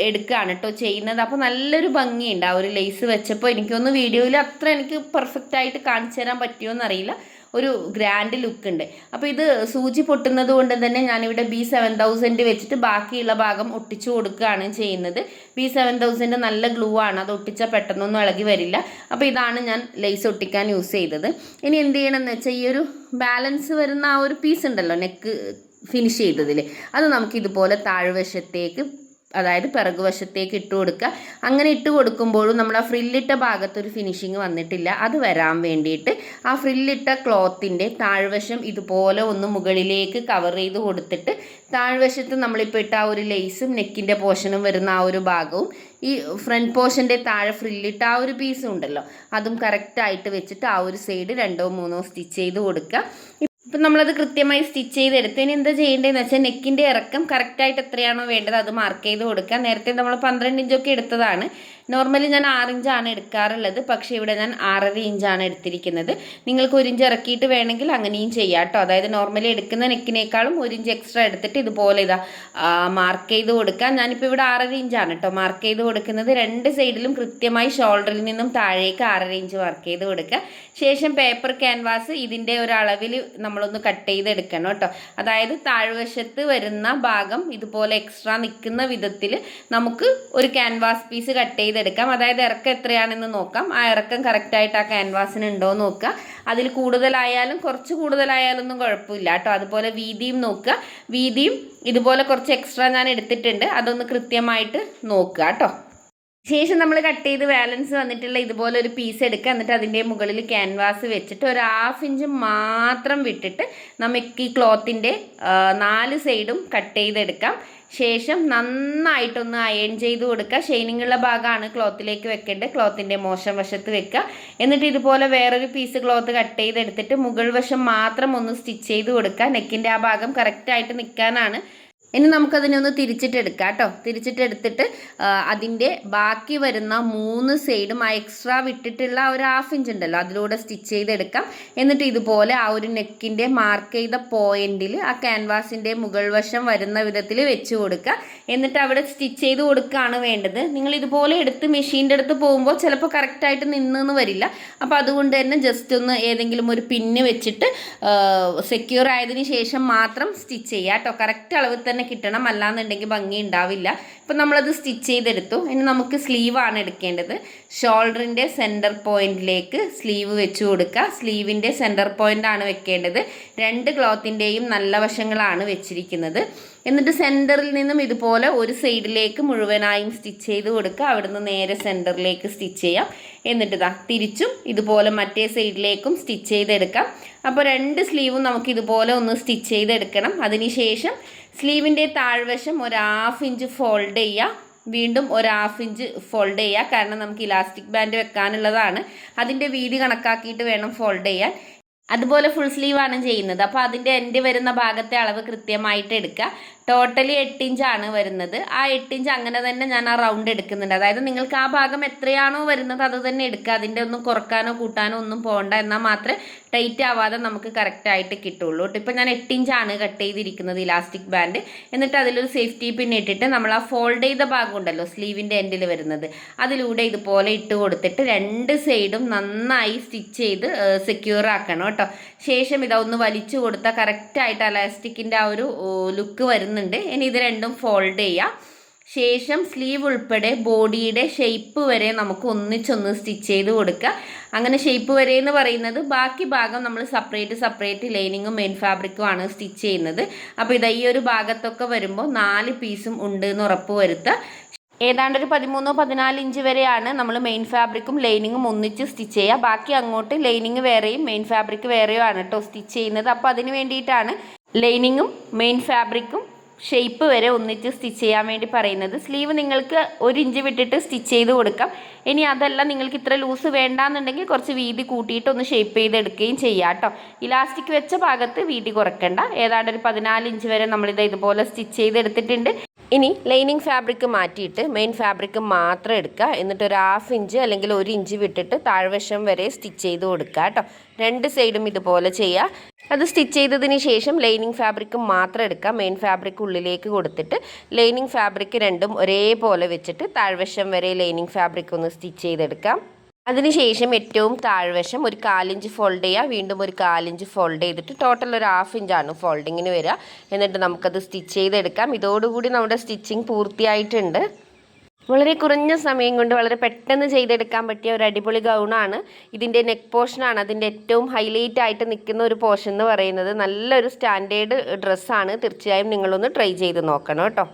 എടുക്കുകയാണ് കേട്ടോ ചെയ്യുന്നത്. അപ്പോൾ നല്ലൊരു ഭംഗിയുണ്ട് ആ ഒരു ലേസ് വെച്ചപ്പോൾ എനിക്കൊന്ന് വീഡിയോയിൽ അത്ര എനിക്ക് പെർഫെക്റ്റ് ആയിട്ട് കാണിച്ചു തരാൻ എന്നറിയില്ല ഒരു ഗ്രാൻഡ് ലുക്ക് ഉണ്ട്. അപ്പോൾ ഇത് സൂചി പൊട്ടുന്നത് കൊണ്ട് തന്നെ ഞാനിവിടെ ബി സെവൻ തൗസൻഡ് വെച്ചിട്ട് ബാക്കിയുള്ള ഭാഗം ഒട്ടിച്ചു കൊടുക്കുകയാണ് ചെയ്യുന്നത്. ബി സെവൻ തൗസൻഡ് നല്ല ഗ്ലൂ ആണ്. അത് ഒട്ടിച്ചാൽ പെട്ടെന്നൊന്നും ഇളകി വരില്ല. അപ്പോൾ ഇതാണ് ഞാൻ ലേസ് ഒട്ടിക്കാൻ യൂസ് ചെയ്തത്. ഇനി എന്ത് ചെയ്യണമെന്ന് വെച്ചാൽ ഈ ഒരു ബാലൻസ് വരുന്ന ആ ഒരു പീസ് ഉണ്ടല്ലോ നെക്ക് ഫിനിഷ് ചെയ്തതിൽ അത് നമുക്ക് ഇതുപോലെ താഴ്വശത്തേക്ക് അതായത് പിറകുവശത്തേക്ക് ഇട്ട് കൊടുക്കുക. അങ്ങനെ ഇട്ട് കൊടുക്കുമ്പോഴും നമ്മൾ ആ ഫ്രില്ലിട്ട ഭാഗത്തൊരു ഫിനിഷിങ് വന്നിട്ടില്ല. അത് വരാൻ വേണ്ടിയിട്ട് ആ ഫ്രില്ലിട്ട ക്ലോത്തിന്റെ താഴ്വശം ഇതുപോലെ ഒന്ന് മുകളിലേക്ക് കവർ ചെയ്ത് കൊടുത്തിട്ട് താഴ്വശത്ത് നമ്മളിപ്പോൾ ഇട്ട ആ ഒരു ലേസും നെക്കിന്റെ പോർഷനും വരുന്ന ആ ഒരു ഭാഗവും ഈ ഫ്രണ്ട് പോർഷന്റെ താഴെ ഫ്രില്ലിട്ട ആ ഒരു പീസും ഉണ്ടല്ലോ. അതും കറക്റ്റായിട്ട് വെച്ചിട്ട് ആ ഒരു സൈഡ് രണ്ടോ മൂന്നോ സ്റ്റിച്ച് ചെയ്ത് കൊടുക്കുക. ഇപ്പം നമ്മളത് കൃത്യമായി സ്റ്റിച്ച് ചെയ്തെടുത്ത്. ഇനി എന്താ ചെയ്യേണ്ടതെന്ന് വെച്ചാൽ നെക്കിന്റെ ഇറക്കം കറക്റ്റായിട്ട് എത്രയാണോ വേണ്ടത് അത് മാർക്ക് ചെയ്ത് കൊടുക്കുക. നേരത്തെ നമ്മൾ പന്ത്രണ്ട് ഇഞ്ചൊക്കെ എടുത്തതാണ്. നോർമലി ഞാൻ ആറ് ഇഞ്ചാണ് എടുക്കാറുള്ളത്. പക്ഷേ ഇവിടെ ഞാൻ ആറര ഇഞ്ചാണ് എടുത്തിരിക്കുന്നത്. നിങ്ങൾക്ക് ഒരു ഇഞ്ച് ഇറക്കിയിട്ട് വേണമെങ്കിൽ അങ്ങനെയും ചെയ്യാം കേട്ടോ. അതായത് നോർമലി എടുക്കുന്ന നെക്കിനേക്കാളും ഒരു ഇഞ്ച് എക്സ്ട്രാ എടുത്തിട്ട് ഇതുപോലെ ഇതാ മാർക്ക് ചെയ്ത് കൊടുക്കുക ഞാനിപ്പോൾ ഇവിടെ ആറര ഇഞ്ചാണ് കേട്ടോ മാർക്ക് ചെയ്ത് കൊടുക്കുന്നത്. രണ്ട് സൈഡിലും കൃത്യമായി ഷോൾഡറിൽ നിന്നും താഴേക്ക് ആറര ഇഞ്ച് മാർക്ക് ചെയ്ത് കൊടുക്കുക. ശേഷം പേപ്പർ ക്യാൻവാസ് ഇതിന്റെ ഒരു അളവിൽ നമ്മളൊന്ന് കട്ട് ചെയ്ത് എടുക്കണം കേട്ടോ. അതായത് താഴ്വശത്ത് വരുന്ന ഭാഗം ഇതുപോലെ എക്സ്ട്രാ നിൽക്കുന്ന വിധത്തിൽ നമുക്ക് ഒരു ക്യാൻവാസ് പീസ് കട്ട് ചെയ്തെടുക്കാം അതായത് ഇറക്കം എത്രയാണെന്ന് നോക്കാം. ആ ഇറക്കം കറക്റ്റായിട്ട് ആ ക്യാൻവാസിന് ഉണ്ടോ എന്ന് നോക്കുക. അതിൽ കൂടുതലായാലും കുറച്ച് കൂടുതലായാലും ഒന്നും കുഴപ്പമില്ല കേട്ടോ. അതുപോലെ വീതിയും നോക്കുക. വീതിയും ഇതുപോലെ കുറച്ച് എക്സ്ട്രാ ഞാൻ എടുത്തിട്ടുണ്ട്. അതൊന്ന് കൃത്യമായിട്ട് നോക്കുക കേട്ടോ. ശേഷം നമ്മൾ കട്ട് ചെയ്ത് ബാലൻസ് വന്നിട്ടുള്ള ഇതുപോലെ ഒരു പീസ് എടുക്കുക. എന്നിട്ട് അതിന്റെ മുകളിൽ ക്യാൻവാസ് വെച്ചിട്ട് ഒരു ഹാഫ് ഇഞ്ച് മാത്രം വിട്ടിട്ട് നമുക്ക് ഈ ക്ലോത്തിന്റെ നാല് സൈഡും കട്ട് ചെയ്തെടുക്കാം. ശേഷം നന്നായിട്ടൊന്ന് അയൺ ചെയ്ത് കൊടുക്കുക. ഷൈനിങ് ഉള്ള ഭാഗമാണ് ക്ലോത്തിലേക്ക് വെക്കേണ്ടത്. ക്ലോത്തിന്റെ മോശം വശത്ത് വെക്കുക. എന്നിട്ട് ഇതുപോലെ വേറൊരു പീസ് ക്ലോത്ത് കട്ട് ചെയ്തെടുത്തിട്ട് മുകൾ വശം മാത്രം ഒന്ന് സ്റ്റിച്ച് ചെയ്ത് കൊടുക്കുക. നെക്കിന്റെ ആ ഭാഗം കറക്റ്റായിട്ട് നിൽക്കാനാണ് ഇനി നമുക്കതിനെ ഒന്ന് തിരിച്ചിട്ടെടുക്കാം കേട്ടോ. തിരിച്ചിട്ടെടുത്തിട്ട് അതിന്റെ ബാക്കി വരുന്ന മൂന്ന് സൈഡും ആ എക്സ്ട്രാ വിട്ടിട്ടുള്ള ഒരു ഹാഫ് ഇഞ്ച് ഉണ്ടല്ലോ അതിലൂടെ സ്റ്റിച്ച് ചെയ്തെടുക്കാം. എന്നിട്ട് ഇതുപോലെ ആ ഒരു നെക്കിന്റെ മാർക്ക് ചെയ്ത പോയിന്റിൽ ആ ക്യാൻവാസിന്റെ മുകൾ വശം വരുന്ന വിധത്തിൽ വെച്ച് കൊടുക്കുക. എന്നിട്ട് അവിടെ സ്റ്റിച്ച് ചെയ്ത് കൊടുക്കുകയാണ് വേണ്ടത്. നിങ്ങൾ ഇതുപോലെ എടുത്ത് മെഷീന്റെ അടുത്ത് പോകുമ്പോൾ ചിലപ്പോൾ കറക്റ്റായിട്ട് നിന്നെന്ന് വരില്ല. അപ്പോൾ അതുകൊണ്ട് തന്നെ ജസ്റ്റ് ഒന്ന് ഏതെങ്കിലും ഒരു പിന്ന് വെച്ചിട്ട് സെക്യൂർ ആയതിനു ശേഷം മാത്രം സ്റ്റിച്ച് ചെയ്യുക കേട്ടോ. കറക്റ്റ് അളവിൽ തന്നെ കിട്ടണം അല്ലാന്നുണ്ടെങ്കിൽ ഭംഗി ഉണ്ടാവില്ല. ഇപ്പം നമ്മളത് സ്റ്റിച്ച് ചെയ്തെടുത്തു. ഇനി നമുക്ക് സ്ലീവാണ് എടുക്കേണ്ടത്. ഷോൾഡറിന്റെ സെന്റർ പോയിന്റിലേക്ക് സ്ലീവ് വെച്ച് കൊടുക്കുക. സ്ലീവിന്റെ സെന്റർ പോയിന്റ് ആണ് വെക്കേണ്ടത്. രണ്ട് ക്ലോത്തിന്റെയും നല്ല വശങ്ങളാണ് വെച്ചിരിക്കുന്നത്. എന്നിട്ട് സെന്ററിൽ നിന്നും ഇതുപോലെ ഒരു സൈഡിലേക്ക് മുഴുവനായും സ്റ്റിച്ച് ചെയ്ത് കൊടുക്കുക. അവിടുന്ന് നേരെ സെന്ററിലേക്ക് സ്റ്റിച്ച് ചെയ്യാം. എന്നിട്ട് ഇതാ തിരിച്ചും ഇതുപോലെ മറ്റേ സൈഡിലേക്കും സ്റ്റിച്ച് ചെയ്തെടുക്കാം. അപ്പോൾ രണ്ട് സ്ലീവും നമുക്ക് ഇതുപോലെ ഒന്ന് സ്റ്റിച്ച് ചെയ്തെടുക്കണം. അതിനുശേഷം സ്ലീവിന്റെ താഴ്വശം ഒരു ഹാഫ് ഇഞ്ച് ഫോൾഡ് ചെയ്യുക. വീണ്ടും ഒരു ഹാഫ് ഇഞ്ച് ഫോൾഡ് ചെയ്യുക. കാരണം നമുക്ക് ഇലാസ്റ്റിക് ബാൻഡ് വെക്കാനുള്ളതാണ്. അതിന്റെ വീതി കണക്കാക്കിയിട്ട് വേണം ഫോൾഡ് ചെയ്യാൻ. അതുപോലെ ഫുൾ സ്ലീവാണ് ചെയ്യുന്നത്. അപ്പോൾ അതിന്റെ എൻഡ് വരുന്ന ഭാഗത്തെ അളവ് കൃത്യമായിട്ട് എടുക്കുക. ടോട്ടലി എട്ട് ഇഞ്ചാണ് വരുന്നത്. ആ എട്ട് ഇഞ്ച് അങ്ങനെ തന്നെ ഞാൻ ആ റൗണ്ട് എടുക്കുന്നുണ്ട്. അതായത് നിങ്ങൾക്ക് ആ ഭാഗം എത്രയാണോ വരുന്നത് അത് തന്നെ എടുക്കുക. അതിന്റെ ഒന്നും കുറക്കാനോ കൂട്ടാനോ ഒന്നും പോകണ്ട എന്നാൽ മാത്രമേ ടൈറ്റ് ആവാതെ നമുക്ക് കറക്റ്റായിട്ട് കിട്ടുള്ളൂ കേട്ടോ. ഇപ്പം ഞാൻ എട്ട് ഇഞ്ചാണ് കട്ട് ചെയ്തിരിക്കുന്നത് ഇലാസ്റ്റിക് ബാൻഡ് എന്നിട്ട് അതിലൊരു സേഫ്റ്റി പിൻ ഇട്ടിട്ട് നമ്മൾ ആ ഫോൾഡ് ചെയ്ത ഭാഗം ഉണ്ടല്ലോ സ്ലീവിന്റെ എൻഡിൽ വരുന്നത്. അതിലൂടെ ഇതുപോലെ ഇട്ട് കൊടുത്തിട്ട് രണ്ട് സൈഡും നന്നായി സ്റ്റിച്ച് ചെയ്ത് സെക്യൂർ ആക്കണം കേട്ടോ. ശേഷം ഇതൊന്ന് വലിച്ചു കൊടുത്താൽ കറക്റ്റായിട്ട് ഇലാസ്റ്റിക്കിന്റെ ആ ഒരു ലുക്ക് വരുന്നുണ്ട്. ഇനി ഇത് രണ്ടും ഫോൾഡ് ചെയ്യുക ശേഷം സ്ലീവ് ഉൾപ്പെടെ ബോഡിയുടെ ഷേപ്പ് വരെ നമുക്ക് ഒന്നിച്ചൊന്ന് സ്റ്റിച്ച് ചെയ്ത് കൊടുക്കുക. അങ്ങനെ ഷേപ്പ് വരെ എന്ന് പറയുന്നത് ബാക്കി ഭാഗം നമ്മൾ സെപ്പറേറ്റ് സെപ്പറേറ്റ് ലൈനിങ്ങും മെയിൻ ഫാബ്രിക്കും ആണ് സ്റ്റിച്ച് ചെയ്യുന്നത്. അപ്പോൾ ഇത് ഈ ഒരു ഭാഗത്തൊക്കെ വരുമ്പോൾ നാല് പീസും ഉണ്ട് എന്ന് ഉറപ്പ് വരുത്തുക. ഏതാണ്ട് ഒരു പതിമൂന്നോ പതിനാല് ഇഞ്ച് വരെയാണ് നമ്മൾ മെയിൻ ഫാബ്രിക്കും ലൈനിങ്ങും ഒന്നിച്ച് സ്റ്റിച്ച് ചെയ്യുക. ബാക്കി അങ്ങോട്ട് ലൈനിങ് വേറെയും മെയിൻ ഫാബ്രിക് വേറെയും ആണ് കേട്ടോ സ്റ്റിച്ച് ചെയ്യുന്നത്. അപ്പോൾ അതിന് വേണ്ടിയിട്ടാണ് ലൈനിങ്ങും മെയിൻ ഫാബ്രിക്കും ഷേപ്പ് വരെ ഒന്നിച്ച് സ്റ്റിച്ച് ചെയ്യാൻ വേണ്ടി പറയുന്നത്. സ്ലീവ് നിങ്ങൾക്ക് ഒരു ഇഞ്ച് വിട്ടിട്ട് സ്റ്റിച്ച് ചെയ്ത് കൊടുക്കാം. ഇനി അതല്ല നിങ്ങൾക്ക് ഇത്ര ലൂസ് വേണ്ടാന്നുണ്ടെങ്കിൽ കുറച്ച് വീതി കൂട്ടിയിട്ട് ഒന്ന് ഷേപ്പ് ചെയ്തെടുക്കുകയും ചെയ്യാം കേട്ടോ. ഇലാസ്റ്റിക് വെച്ച ഭാഗത്ത് വീതി കുറയ്ക്കണ്ട ഏതാണ്ട് ഒരു പതിനാല് ഇഞ്ച് വരെ നമ്മളിത് ഇതുപോലെ സ്റ്റിച്ച് ചെയ്തെടുത്തിട്ടുണ്ട്. ഇനി ലൈനിങ് ഫാബ്രിക് മാറ്റിയിട്ട് മെയിൻ ഫാബ്രിക് മാത്രം എടുക്കുക. എന്നിട്ട് ഒരു ഹാഫ് ഇഞ്ച് അല്ലെങ്കിൽ ഒരു ഇഞ്ച് വിട്ടിട്ട് താഴ്വശം വരെ സ്റ്റിച്ച് ചെയ്ത് കൊടുക്കുക കേട്ടോ. രണ്ട് സൈഡും ഇതുപോലെ ചെയ്യുക. അത് സ്റ്റിച്ച് ചെയ്തതിന് ശേഷം ലൈനിങ് ഫാബ്രിക് മാത്രം എടുക്കാം മെയിൻ ഫാബ്രിക് ഉള്ളിലേക്ക് കൊടുത്തിട്ട് ലൈനിങ് ഫാബ്രിക് രണ്ടും ഒരേപോലെ വെച്ചിട്ട് താഴ്വശം വരെ ലൈനിങ് ഫാബ്രിക് ഒന്ന് സ്റ്റിച്ച് ചെയ്തെടുക്കാം. അതിനുശേഷം ഏറ്റവും താഴ്വശം ഒരു കാലിഞ്ച് ഫോൾഡ് ചെയ്യുക. വീണ്ടും ഒരു കാലിഞ്ച് ഫോൾഡ് ചെയ്തിട്ട് ടോട്ടൽ ഒരു ഹാഫ് ഇഞ്ചാണ് ഫോൾഡിങ്ങിന് വരിക. എന്നിട്ട് നമുക്കത് സ്റ്റിച്ച് ചെയ്തെടുക്കാം. ഇതോടുകൂടി നമ്മുടെ സ്റ്റിച്ചിങ് പൂർത്തിയായിട്ടുണ്ട്. വളരെ കുറഞ്ഞ സമയം കൊണ്ട് വളരെ പെട്ടെന്ന് ചെയ്തെടുക്കാൻ പറ്റിയ ഒരു അടിപൊളി ഗൗണാണ്. ഇതിന്റെ നെക്ക് പോർഷനാണ് അതിന്റെ ഏറ്റവും ഹൈലൈറ്റ് ആയിട്ട് നിൽക്കുന്ന ഒരു പോർഷൻ എന്ന് പറയുന്നത് നല്ലൊരു സ്റ്റാൻഡേർഡ് ഡ്രസ്സാണ് തീർച്ചയായും നിങ്ങളൊന്ന് ട്രൈ ചെയ്ത് നോക്കണം കേട്ടോ.